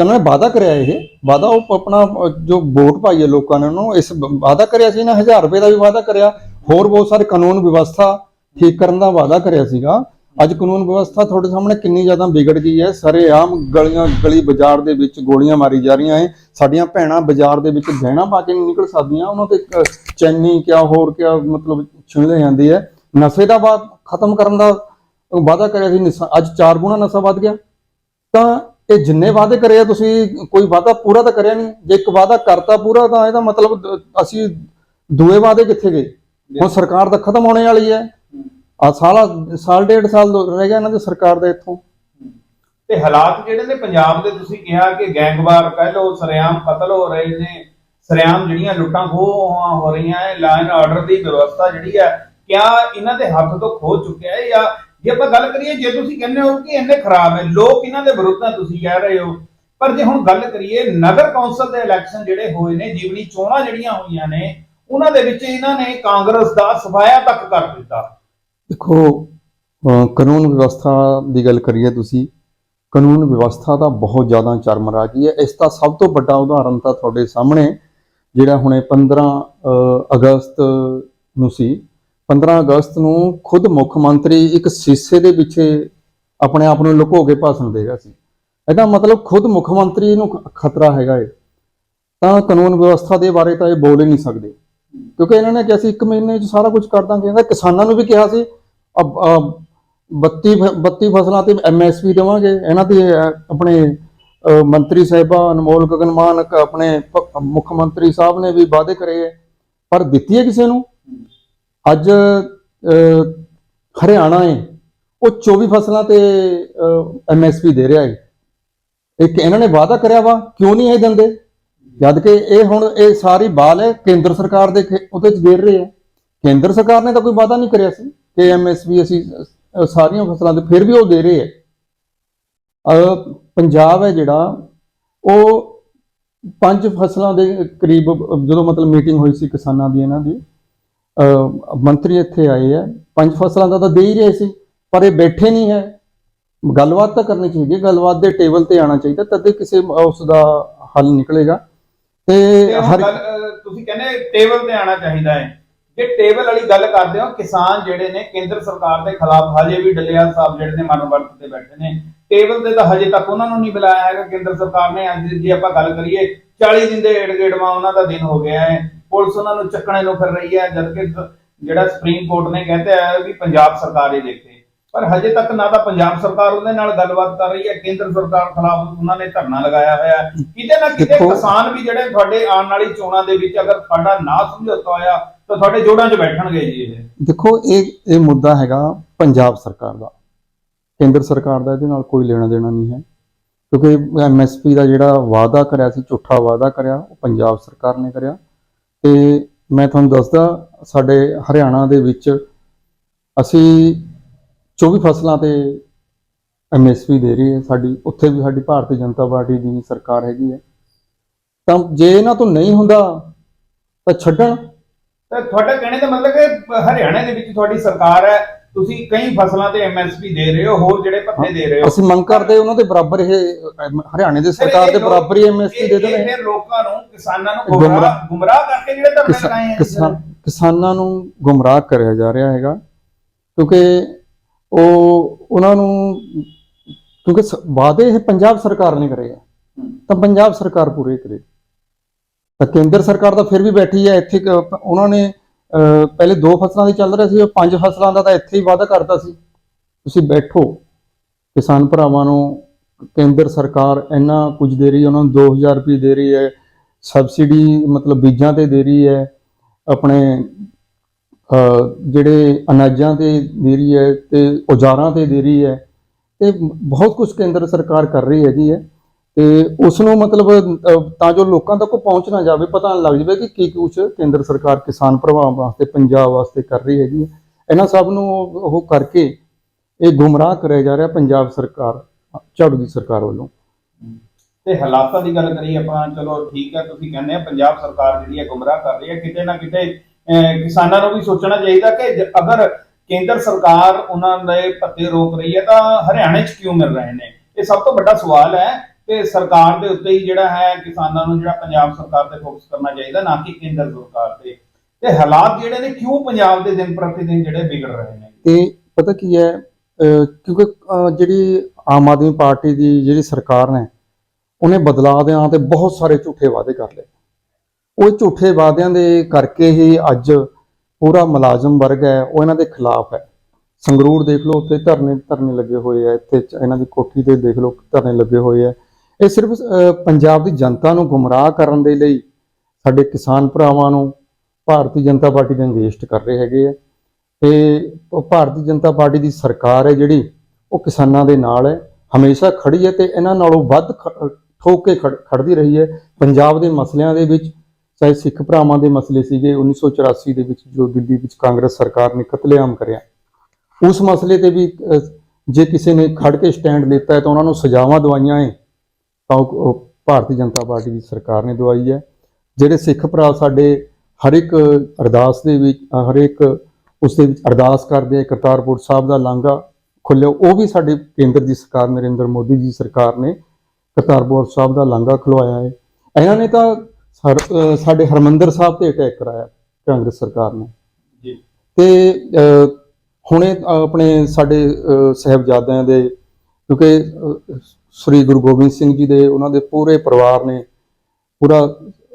ਉਹਨਾਂ ਨੇ ਵਾਅਦਾ ਕਰਿਆ ਇਹ, ਵਾਅਦਾ ਉਹ ਆਪਣਾ ਜੋ ਵੋਟ ਪਾਈ ਹੈ ਲੋਕਾਂ ਨੇ ਉਹਨੂੰ, ਇਸ ਵਾਅਦਾ ਕਰਿਆ ਸੀ ਨਾ 1000 ਰੁਪਏ ਦਾ ਵੀ ਵਾਅਦਾ ਕਰਿਆ, ਹੋਰ ਬਹੁਤ ਸਾਰੇ ਕਾਨੂੰਨ ਵਿਵਸਥਾ ਠੀਕ ਕਰਨ ਦਾ ਵਾਅਦਾ ਕਰਿਆ ਸੀਗਾ। ਅੱਜ ਕਾਨੂੰਨ ਵਿਵਸਥਾ ਤੁਹਾਡੇ ਸਾਹਮਣੇ ਕਿੰਨੀ ਜ਼ਿਆਦਾ ਵਿਗੜ ਗਈ ਹੈ, ਸਾਰੇ ਆਮ ਗਲੀਆਂ, ਗਲੀ ਬਾਜ਼ਾਰ ਦੇ ਵਿੱਚ ਗੋਲੀਆਂ ਮਾਰੀ ਜਾ ਰਹੀਆਂ ਹੈ ਸਾਡੀਆਂ ਭੈਣਾਂ ਬਾਜ਼ਾਰ ਦੇ ਵਿੱਚ ਗਹਿਣਾ ਪਾ ਕੇ ਨਹੀਂ ਨਿਕਲ ਸਕਦੀਆਂ, ਉਹਨਾਂ ਤੇ ਚੈਨੀ ਕਿਆ ਹੋਰ ਕਿਆ ਮਤਲਬ ਛਿਣ ਲਈ ਜਾਂਦੀ ਹੈ ਨਸ਼ੇ ਦਾ ਬਾਤ ਖਤਮ ਕਰਨ ਦਾ ਵਾਅਦਾ ਕਰਿਆ ਸੀ, ਨਿਸ਼ਾ- ਅੱਜ ਚਾਰ ਗੁਣਾ ਨਸ਼ਾ ਵੱਧ ਗਿਆ। ਤਾਂ ਇਹ ਜਿੰਨੇ ਵਾਅਦੇ ਕਰੇ ਆ ਤੁਸੀਂ, ਕੋਈ ਵਾਅਦਾ ਪੂਰਾ ਤਾਂ ਕਰਿਆ ਨਹੀਂ। ਜੇ ਇੱਕ ਵਾਅਦਾ ਕਰਤਾ ਪੂਰਾ, ਤਾਂ ਇਹਦਾ ਮਤਲਬ, ਅਸੀਂ ਦੂਏ ਵਾਅਦੇ ਕਿੱਥੇ ਗਏ? ਹੁਣ ਸਰਕਾਰ ਤਾਂ ਖਤਮ ਹੋਣੇ ਵਾਲੀ ਹੈ। ਆ ਸਾਲਾ, ਸਾਲ ਡੇਢ ਸਾਲ ਰਹਿ ਗਿਆ ਇਹਨਾਂ ਦੀ ਸਰਕਾਰ ਦਾ ਇੱਥੋਂ। ਤੇ ਹਾਲਾਤ ਜਿਹੜੇ ਨੇ? ਪੰਜਾਬ ਦੇ ਤੁਸੀਂ ਕਿਹਾ ਕਿ ਗੈਂਗਵਾਰ ਕਹਿ ਲੋ ਸਰਿਆਮ ਕਤਲ ਹੋ ਰਹੇ ਨੇ। ਸਰਿਆਮ ਜਿਹੜੀਆਂ ਲੁੱਟਾਂ ਖੋਹਾਂ ਹੋ ਰਹੀਆਂ ਹੈ ਲਾਇਨ ਆਰਡਰ ਦੀ ਵਿਵਸਥਾ ਜਿਹੜੀ ਹੈ, ਕਿਆ ਇਹਨਾਂ ਦੇ ਹੱਥ ਤੋਂ ਖੋ ਚੁੱਕਿਆ ਹੈ ਜਾਂ ਜੇ ਆਪਾਂ ਗੱਲ ਕਰੀਏ ਜੇ ਤੁਸੀਂ ਕਹਿੰਦੇ ਹੋ ਕਿ ਇੰਨੇ ਖਰਾਬ ਹੈ ਲੋਕ ਇਹਨਾਂ ਦੇ ਵਿਰੁੱਧ ਆ ਤੁਸੀਂ ਕਹਿ ਰਹੇ ਹੋ। ਪਰ ਜੇ ਹੁਣ ਗੱਲ ਕਰੀਏ ਨਗਰ ਕੌਂਸਲ ਦੇ ਇਲੈਕਸ਼ਨ ਜਿਹੜੇ ਹੋਏ ਨੇ ਜੀਵਨੀ ਚੋਣਾਂ ਜਿਹੜੀਆਂ ਹੋਈਆਂ ਨੇ ਉਹਨਾਂ ਦੇ ਵਿੱਚ ਇਹਨਾਂ ਨੇ ਕਾਂਗਰਸ ਦਾ ਸਫਾਇਆ ਤੱਕ ਕਰ ਦਿੱਤਾ। ਦੇਖੋ ਕਾਨੂੰਨ ਵਿਵਸਥਾ ਦੀ ਗੱਲ ਕਰੀਏ ਤੁਸੀਂ ਕਾਨੂੰਨ ਵਿਵਸਥਾ ਦਾ ਬਹੁਤ ਜ਼ਿਆਦਾ ਚਰਮ ਰਾਗੀ ਹੈ ਇਸ ਦਾ ਸਭ ਤੋਂ ਵੱਡਾ ਉਦਾਹਰਨ ਤਾਂ ਤੁਹਾਡੇ ਸਾਹਮਣੇ ਜਿਹੜਾ ਹੁਣੇ 15 ਅਹ, ਅਗਸਤ ਨੂੰ ਸੀ। 15 ਅਗਸਤ ਨੂੰ ਖੁਦ ਮੁੱਖ ਮੰਤਰੀ ਇੱਕ ਸੀਸੇ ਦੇ ਪਿੱਛੇ ਆਪਣੇ ਆਪ ਨੂੰ ਲੁਕੋ ਕੇ ਭਾਸ਼ਣ ਦੇ ਰਿਹਾ ਸੀ। ਇਹਦਾ ਮਤਲਬ ਖੁਦ ਮੁੱਖ ਮੰਤਰੀ ਨੂੰ ਖਤਰਾ ਹੈਗਾ ਏ। ਤਾਂ ਕਾਨੂੰਨ ਵਿਵਸਥਾ ਦੇ ਬਾਰੇ ਤਾਂ ਇਹ ਬੋਲ ਹੀ ਨਹੀਂ ਸਕਦੇ। ਕਿਉਂਕਿ ਇਹਨਾਂ ਨੇ ਕਿਹਾ ਸੀ, ਇੱਕ ਮਹੀਨੇ 'ਚ ਸਾਰਾ ਕੁਝ ਕਰ ਦਾਂਗੇ। ਇਹਦਾ ਕਿਸਾਨਾਂ ਨੂੰ ਵੀ ਕਿਹਾ ਸੀ, ਅਬ- ਅਬ 32 ਫ- 32 ਫਸਲਾਂ ਤੇ ਐਮਐਸਪੀ ਦੇਵਾਂਗੇ। ਇਹਨਾਂ ਦੇ ਆਪਣੇ ਮੰਤਰੀ ਸਾਹਿਬਾਨ ਅਨਮੋਲ ਗਗਨ ਮਾਨ ਆਪਣੇ ਮੁੱਖ ਮੰਤਰੀ ਸਾਹਿਬ ਨੇ ਵੀ ਵਾਅਦੇ ਕਰੇ। ਹੈ ਪਰ ਦਿੱਤੀ ਹੈ ਕਿਸੇ ਨੂੰ? ਅੱਜ ਹਰਿਆਣਾ ਹੈ ਉਹ 24 ਫਸਲਾਂ ਤੇ ਐਮਐਸਪੀ ਦੇ ਰਿਹਾ ਹੈ ਇੱਕ ਇਹਨਾਂ ਨੇ ਵਾਅਦਾ ਕਰਿਆ ਵਾ, ਕਿਉਂ ਨਹੀਂ ਇਹ ਦਿੰਦੇ? ਜਦ ਕਿ ਇਹ ਹੁਣ ਇਹ ਸਾਰੀ ਬਾਲ ਹੈ, ਕੇਂਦਰ ਸਰਕਾਰ ਦੇ ਖੇ- ਉਹਦੇ ਚ ਗੇਰ ਰਹੇ ਹੈ ਕੇਂਦਰ ਸਰਕਾਰ ਨੇ ਤਾਂ ਕੋਈ ਵਾਅਦਾ ਨਹੀਂ ਕਰਿਆ ਸੀ ਕਿ ਐਮਐਸਪੀ ਅਸੀਂ ਸਾਰੀਆਂ ਫਸਲਾਂ ਤੇ ਫਿਰ ਵੀ ਉਹ ਦੇ ਰਹੇ ਹੈ ਪੰਜਾਬ ਹੈ ਜਿਹੜਾ, ਉਹ ਪੰਜ ਫਸਲਾਂ ਦੇ ਕਰੀਬ, ਜਦੋਂ ਮਤਲਬ ਮੀਟਿੰਗ ਹੋਈ ਸੀ ਕਿਸਾਨਾਂ ਦੀ, ਇਹਨਾਂ ਦੀ ਮੰਤਰੀ ਇੱਥੇ ਆਏ ਹੈ ਪੰਜ ਫਸਲਾਂ ਦਾ ਤਾਂ ਦੇ ਹੀ ਰਹੇ ਸੀ ਪਰ ਇਹ ਬੈਠੇ ਨਹੀਂ ਹੈ। ਗੱਲਬਾਤ ਤਾਂ ਕਰਨੀ ਚਾਹੀਦੀ ਹੈ। ਗੱਲਬਾਤ ਦੇ ਟੇਬਲ ਤੇ ਆਣਾ ਚਾਹੀਦਾ ਤਦੇ ਕਿਸੇ ਉਸ ਦਾ ਹੱਲ ਨਿਕਲੇਗਾ। ਤੇ ਹਰ ਤੁਸੀਂ ਕਹਿੰਦੇ ਟੇਬਲ ਤੇ ਆਣਾ ਚਾਹੀਦਾ ਹੈ। ਜੇ ਟੇਬਲ ਵਾਲੀ ਗੱਲ ਕਰਦੇ ਹੋ ਕਿਸਾਨ ਜਿਹੜੇ ਨੇ ਕੇਂਦਰ ਸਰਕਾਰ ਦੇ ਖਿਲਾਫ ਹਜੇ ਵੀ ਡੱਲੇਵਾਲ ਸਾਹਿਬ ਜਿਹੜੇ ਨੇ ਮਨਵਰਤ ਤੇ ਬੈਠੇ ਨੇ। ਟੇਬਲ ਤੇ ਤਾਂ ਹਜੇ ਤੱਕ ਉਹਨਾਂ ਨੂੰ ਨਹੀਂ ਬੁਲਾਇਆ ਹੈਗਾ ਕੇਂਦਰ ਸਰਕਾਰ ਨੇ। ਅੱਜ ਜੇ ਆਪਾਂ ਗੱਲ ਕਰੀਏ 40 ਦਿਨ ਦੇ ਏੜਗੇੜਵਾ ਉਹਨਾਂ ਦਾ ਦਿਨ ਹੋ ਗਿਆ ਹੈ। ਪੁਲਿਸ ਉਹਨਾਂ ਨੂੰ ਚੱਕਣੇ ਨੂੰ ਫਿਰ ਰਹੀ ਹੈ ਜਦਕਿ ਜਿਹੜਾ ਸੁਪਰੀਮ ਕੋਰਟ ਨੇ ਕਹਿੰਦਾ ਹੈ ਵੀ ਪੰਜਾਬ ਸਰਕਾਰ ਹੀ ਦੇਖੇ। ਪਰ ਹਜੇ ਤੱਕ ਨਾ ਤਾਂ ਪੰਜਾਬ ਸਰਕਾਰ ਉਹਦੇ ਨਾਲ ਗੱਲਬਾਤ ਕਰ ਰਹੀ ਹੈ ਕੇਂਦਰ ਸਰਕਾਰ ਖਿਲਾਫ ਉਹਨਾਂ ਨੇ ਧਰਨਾ ਲਗਾਇਆ ਹੋਇਆ ਕਿਤੇ ਨਾ ਕਿਤੇ ਕਿਸਾਨ ਵੀ ਜਿਹੜੇ ਤੁਹਾਡੇ ਆਉਣ ਵਾਲੀ ਚੋਣਾਂ ਦੇ ਵਿੱਚ ਅਗਰ ਸਾਡਾ ਨਾ ਸਮਝੌਤਾ ਹੋਇਆ ਤਾਂ ਤੁਹਾਡੇ ਜੋੜਾਂ 'ਚ ਬੈਠਣਗੇ ਜੀ ਇਹ। ਦੇਖੋ ਇਹ ਇਹ ਮੁੱਦਾ ਹੈਗਾ ਪੰਜਾਬ ਸਰਕਾਰ ਦਾ। ਕੇਂਦਰ ਸਰਕਾਰ ਦਾ ਇਹਦੇ ਨਾਲ ਕੋਈ ਲੈਣਾ ਦੇਣਾ ਨਹੀਂ ਹੈ। ਕਿਉਂਕਿ ਐਮਐਸਪੀ ਦਾ ਜਿਹੜਾ ਵਾਅਦਾ ਕਰਿਆ ਸੀ ਝੂਠਾ ਵਾਅਦਾ ਕਰਿਆ ਉਹ ਪੰਜਾਬ ਸਰਕਾਰ ਨੇ ਕਰਿਆ। ਤੇ ਮੈਂ ਤੁਹਾਨੂੰ ਦੱਸਦਾ, ਸਾਡੇ ਹਰਿਆਣਾ ਦੇ ਵਿੱਚ ਅਸੀਂ 24 ਫਸਲਾਂ ਤੇ ਐਮਐਸਪੀ ਦੇ ਰਹੀ ਹੈ। ਸਾਡੀ, ਉੱਥੇ ਵੀ ਸਾਡੀ ਭਾਰਤੀ ਜਨਤਾ ਪਾਰਟੀ ਦੀ ਸਰਕਾਰ ਹੈਗੀ ਹੈ। ਤਾਂ ਜੇ ਇਹਨਾਂ ਤੋਂ ਨਹੀਂ ਹੁੰਦਾ, ਤਾਂ ਛੱਡਣ। ਤਾਂ ਤੁਹਾਡਾ ਕਹਿਣੇ ਦਾ ਮਤਲਬ ਕਿ ਹਰਿਆਣਾ ਦੇ ਵਿੱਚ ਤੁਹਾਡੀ ਸਰਕਾਰ ਹੈ ਤੁਸੀਂ ਕਈ ਫਸਲਾਂ ਤੇ ਐਮਐਸਪੀ ਦੇ ਰਹੇ ਹੋ ਹੋਰ ਜਿਹੜੇ ਭੱਤੇ ਦੇ ਰਹੇ ਹੋ। ਅਸੀਂ ਮੰਗ ਕਰਦੇ ਉਹਨਾਂ ਦੇ ਬਰਾਬਰ ਇਹ ਅਮ, ਹਰਿਆਣੇ ਦੇ ਸਰਕਾਰ ਦੇ ਬਰਾਬਰ ਹੀ ਐਮਐਸਪੀ ਦੇ ਦੇਣ। ਫਿਰ ਲੋਕਾਂ ਨੂੰ ਕਿਸਾਨਾਂ ਨੂੰ ਗੁੰਮਰਾਹ- ਗੁੰਮਰਾਹ ਕਰਕੇ ਜਿਹੜੇ ਧਰਨੇ ਲਗਾਏ ਹੈ ਕਿਸਾਨ ਕਿਸਾਨਾਂ ਨੂੰ ਗੁੰਮਰਾਹ ਕਰਿਆ ਜਾ ਰਿਹਾ ਹੈਗਾ ਕਿਉਂਕਿ ਉਹ ਉਹਨਾਂ ਨੂੰ ਕਿਉਂਕਿ ਸ- ਵਾਅਦੇ ਇਹ ਪੰਜਾਬ ਸਰਕਾਰ ਨੇ ਕਰੇ ਆ। ਤਾਂ ਪੰਜਾਬ ਸਰਕਾਰ ਪੂਰੇ ਕਰੇ। ਤਾਂ ਕੇਂਦਰ ਸਰਕਾਰ ਤਾਂ ਫਿਰ ਵੀ ਬੈਠੀ ਹੈ ਇੱਥੇ ਕ- ਉਹਨਾਂ ਨੇ ਪਹਿਲੇ ਦੋ ਫਸਲਾਂ ਦੇ ਚੱਲ ਰਿਹਾ ਸੀ, ਉਹ ਪੰਜ ਫਸਲਾਂ ਦਾ ਤਾਂ ਇੱਥੇ ਹੀ ਵਾਅਦਾ ਕਰਤਾ ਸੀ। ਤੁਸੀਂ ਬੈਠੋ, ਕਿਸਾਨ ਭਰਾਵਾਂ ਨੂੰ, ਕੇਂਦਰ ਸਰਕਾਰ ਇੰਨਾ ਕੁਝ ਦੇ ਰਹੀ ਹੈ, ਉਹਨਾਂ ਨੂੰ 2000 ਰੁਪਏ ਦੇ ਰਹੀ ਹੈ, ਸਬਸਿਡੀ ਮਤਲਬ ਬੀਜਾਂ ਤੇ ਦੇ ਰਹੀ ਹੈ, ਆਪਣੇ ਜਿਹੜੇ ਅਨਾਜਾਂ ਤੇ ਦੇ ਰਹੀ ਹੈ ਤੇ ਔਜ਼ਾਰਾਂ ਤੇ ਦੇ ਰਹੀ ਹੈ, ਤੇ ਬਹੁਤ ਕੁਝ ਕੇਂਦਰ ਸਰਕਾਰ ਕਰ ਰਹੀ ਹੈਗੀ ਹੈ। ਤੇ ਉਸ ਨੂੰ ਮਤਲਬ ਅਹ, ਤਾਂ ਜੋ ਲੋਕਾਂ ਤੱਕ ਉਹ ਪਹੁੰਚ ਨਾ ਜਾਵੇ ਪਤਾ ਨਾ ਲੱਗ ਜਾਵੇ ਕਿ ਕੀ ਕੁਝ ਕੇਂਦਰ ਸਰਕਾਰ ਕਿਸਾਨ ਭਰਾਵਾਂ ਵਾਸਤੇ ਪੰਜਾਬ ਵਾਸਤੇ ਕਰ ਰਹੀ ਹੈਗੀ ਹੈ। ਇਹਨਾਂ ਸਭ ਨੂੰ ਉਹ ਉਹ ਕਰਕੇ ਇਹ ਗੁੰਮਰਾਹ ਕਰਿਆ ਜਾ ਰਿਹਾ ਪੰਜਾਬ ਸਰਕਾਰ ਝਾੜੂ ਦੀ ਸਰਕਾਰ ਵੱਲੋਂ। ਤੇ ਹਾਲਾਤਾਂ ਦੀ ਗੱਲ ਕਰੀਏ ਆਪਾਂ ਚਲੋ ਠੀਕ ਹੈ ਤੁਸੀਂ ਕਹਿੰਦੇ ਆ ਪੰਜਾਬ ਸਰਕਾਰ ਜਿਹੜੀ ਹੈ ਗੁੰਮਰਾਹ ਕਰ ਰਹੀ ਹੈ ਕਿਤੇ ਨਾ ਕਿਤੇ ਅਹ, ਕਿਸਾਨਾਂ ਨੂੰ ਵੀ ਸੋਚਣਾ ਚਾਹੀਦਾ ਕਿ ਜ- ਅਗਰ ਕੇਂਦਰ ਸਰਕਾਰ ਉਹਨਾਂ ਦੇ ਪੱਤੇ ਰੋਕ ਰਹੀ ਹੈ ਤਾਂ ਹਰਿਆਣੇ 'ਚ ਕਿਉਂ ਮਿਲ ਰਹੇ ਨੇ? ਇਹ ਸਭ ਤੋਂ ਵੱਡਾ ਸਵਾਲ ਹੈ। ਕਿ ਸਰਕਾਰ ਦੇ ਉੱਤੇ ਹੀ ਜਿਹੜਾ ਹੈ ਕਿਸਾਨਾਂ ਨੂੰ ਜਿਹੜਾ ਪੰਜਾਬ ਸਰਕਾਰ ਤੇ ਫੋਕਸ ਕਰਨਾ ਚਾਹੀਦਾ, ਨਾ ਕਿ ਕੇਂਦਰ ਸਰਕਾਰ ਤੇ। ਤੇ ਹਾਲਾਤ ਜਿਹੜੇ ਨੇ, ਕਿਉਂ ਪੰਜਾਬ ਦੇ ਦਿਨ ਪ੍ਰਤੀ ਦਿਨ ਜਿਹੜੇ ਵਿਗੜ ਰਹੇ ਨੇ? ਤੇ ਪਤਾ ਕੀ ਹੈ ਕਿਉਂਕਿ ਜਿਹੜੀ ਆਮ ਆਦਮੀ ਪਾਰਟੀ ਦੀ ਜਿਹੜੀ ਸਰਕਾਰ ਨੇ, ਉਹਨੇ ਬਦਲਾਅ ਦੇ ਆਂ ਤੇ ਬਹੁਤ ਸਾਰੇ ਝੂਠੇ ਵਾਅਦੇ ਕਰ ਲਏ। ਉਹ ਝੂਠੇ ਵਾਅਦਿਆਂ ਦੇ ਕਰਕੇ ਹੀ ਅੱਜ ਪੂਰਾ ਮੁਲਾਜ਼ਮ ਵਰਗ ਹੈ, ਉਹ ਇਹਨਾਂ ਦੇ ਖਿਲਾਫ ਹੈ। ਸੰਗਰੂਰ ਦੇਖ ਲਓ, ਉੱਥੇ ਧਰਨੇ ਧਰਨੇ ਲੱਗੇ ਹੋਏ ਆ, ਇੱਥੇ ਇਹਨਾਂ ਦੀ ਕੋਠੀ ਤੇ ਦੇਖ ਲਓ, ਧਰਨੇ ਲੱਗੇ ਹੋਏ ਆ। ਇਹ ਸਿਰਫ ਪੰਜਾਬ ਦੀ ਜਨਤਾ ਨੂੰ ਗੁੰਮਰਾਹ ਕਰਨ ਦੇ ਲਈ ਸਾਡੇ ਕਿਸਾਨ ਭਰਾਵਾਂ ਨੂੰ ਭਾਰਤੀ ਜਨਤਾ ਪਾਰਟੀ ਦੇ ਅੰਗੇਜਟ ਕਰ ਰਹੇ ਹੈਗੇ ਆ। ਤੇ ਭਾਰਤੀ ਜਨਤਾ ਪਾਰਟੀ ਦੀ ਸਰਕਾਰ ਹੈ ਜਿਹੜੀ, ਉਹ ਕਿਸਾਨਾਂ ਦੇ ਨਾਲ ਹੈ, ਹਮੇਸ਼ਾ ਖੜੀ ਹੈ ਤੇ ਇਹਨਾਂ ਨਾਲੋਂ ਵੱਧ ਖ- ਠੋਕ ਕੇ ਖੜ- ਖੜਦੀ ਰਹੀ ਹੈ। ਪੰਜਾਬ ਦੇ ਮਸਲਿਆਂ ਦੇ ਵਿੱਚ, ਚਾਹੇ ਸਿੱਖ ਭਰਾਵਾਂ ਦੇ ਮਸਲੇ ਸੀਗੇ 1984 ਦੇ ਵਿੱਚ ਜੋ ਦਿੱਲੀ ਵਿੱਚ ਕਾਂਗਰਸ ਸਰਕਾਰ ਨੇ ਕਤਲੇਆਮ ਕਰਿਆ। ਉਸ ਮਸਲੇ ਤੇ ਵੀ ਜੇ ਕਿਸੇ ਨੇ ਖੜ ਕੇ ਸਟੈਂਡ ਲਿੱਤਾ ਹੈ ਤਾਂ ਉਹਨਾਂ ਨੂੰ ਸਜ਼ਾਵਾਂ ਦਵਾਈਆਂ ਹੈ। ਤਾਂ ਉਹ ਭਾਰਤੀ ਜਨਤਾ ਪਾਰਟੀ ਦੀ ਸਰਕਾਰ ਨੇ ਦਵਾਈ ਹੈ। ਜਿਹੜੇ ਸਿੱਖ ਭਰਾ ਸਾਡੇ ਹਰ ਇੱਕ ਅਰਦਾਸ ਦੇ ਵਿੱਚ ਹਰ ਇੱਕ ਉਸ ਦੇ ਵਿੱਚ ਅਰਦਾਸ ਕਰਦੇ ਆ ਕਰਤਾਰਪੁਰ ਸਾਹਿਬ ਦਾ ਲਾਂਘਾ ਖੁੱਲਿਆ ਉਹ ਵੀ ਸਾਡੇ ਕੇਂਦਰ ਦੀ ਸਰਕਾਰ ਨਰਿੰਦਰ ਮੋਦੀ ਜੀ ਸਰਕਾਰ ਨੇ ਕਰਤਾਰਪੁਰ ਸਾਹਿਬ ਦਾ ਲਾਂਘਾ ਖੁਲਵਾਇਆ ਹੈ। ਇਹਨਾਂ ਨੇ ਤਾਂ ਸਾਡੇ ਹਰਮੰਦਰ ਸਾਹਿਬ ਤੇ ਅਟੈਕ ਕਰਾਇਆ ਕਾਂਗਰਸ ਸਰਕਾਰ ਨੇ। ਜੀ। ਤੇ ਹੁਣੇ ਆਪਣੇ ਸਾਡੇ ਸਾਹਿਬਜ਼ਾਦਿਆਂ ਦੇ ਕਿਉਂਕਿ ਸ੍ਰੀ ਗੁਰੂ ਗੋਬਿੰਦ ਸਿੰਘ ਜੀ ਦੇ ਉਹਨਾਂ ਦੇ ਪੂਰੇ ਪਰਿਵਾਰ ਨੇ ਪੂਰਾ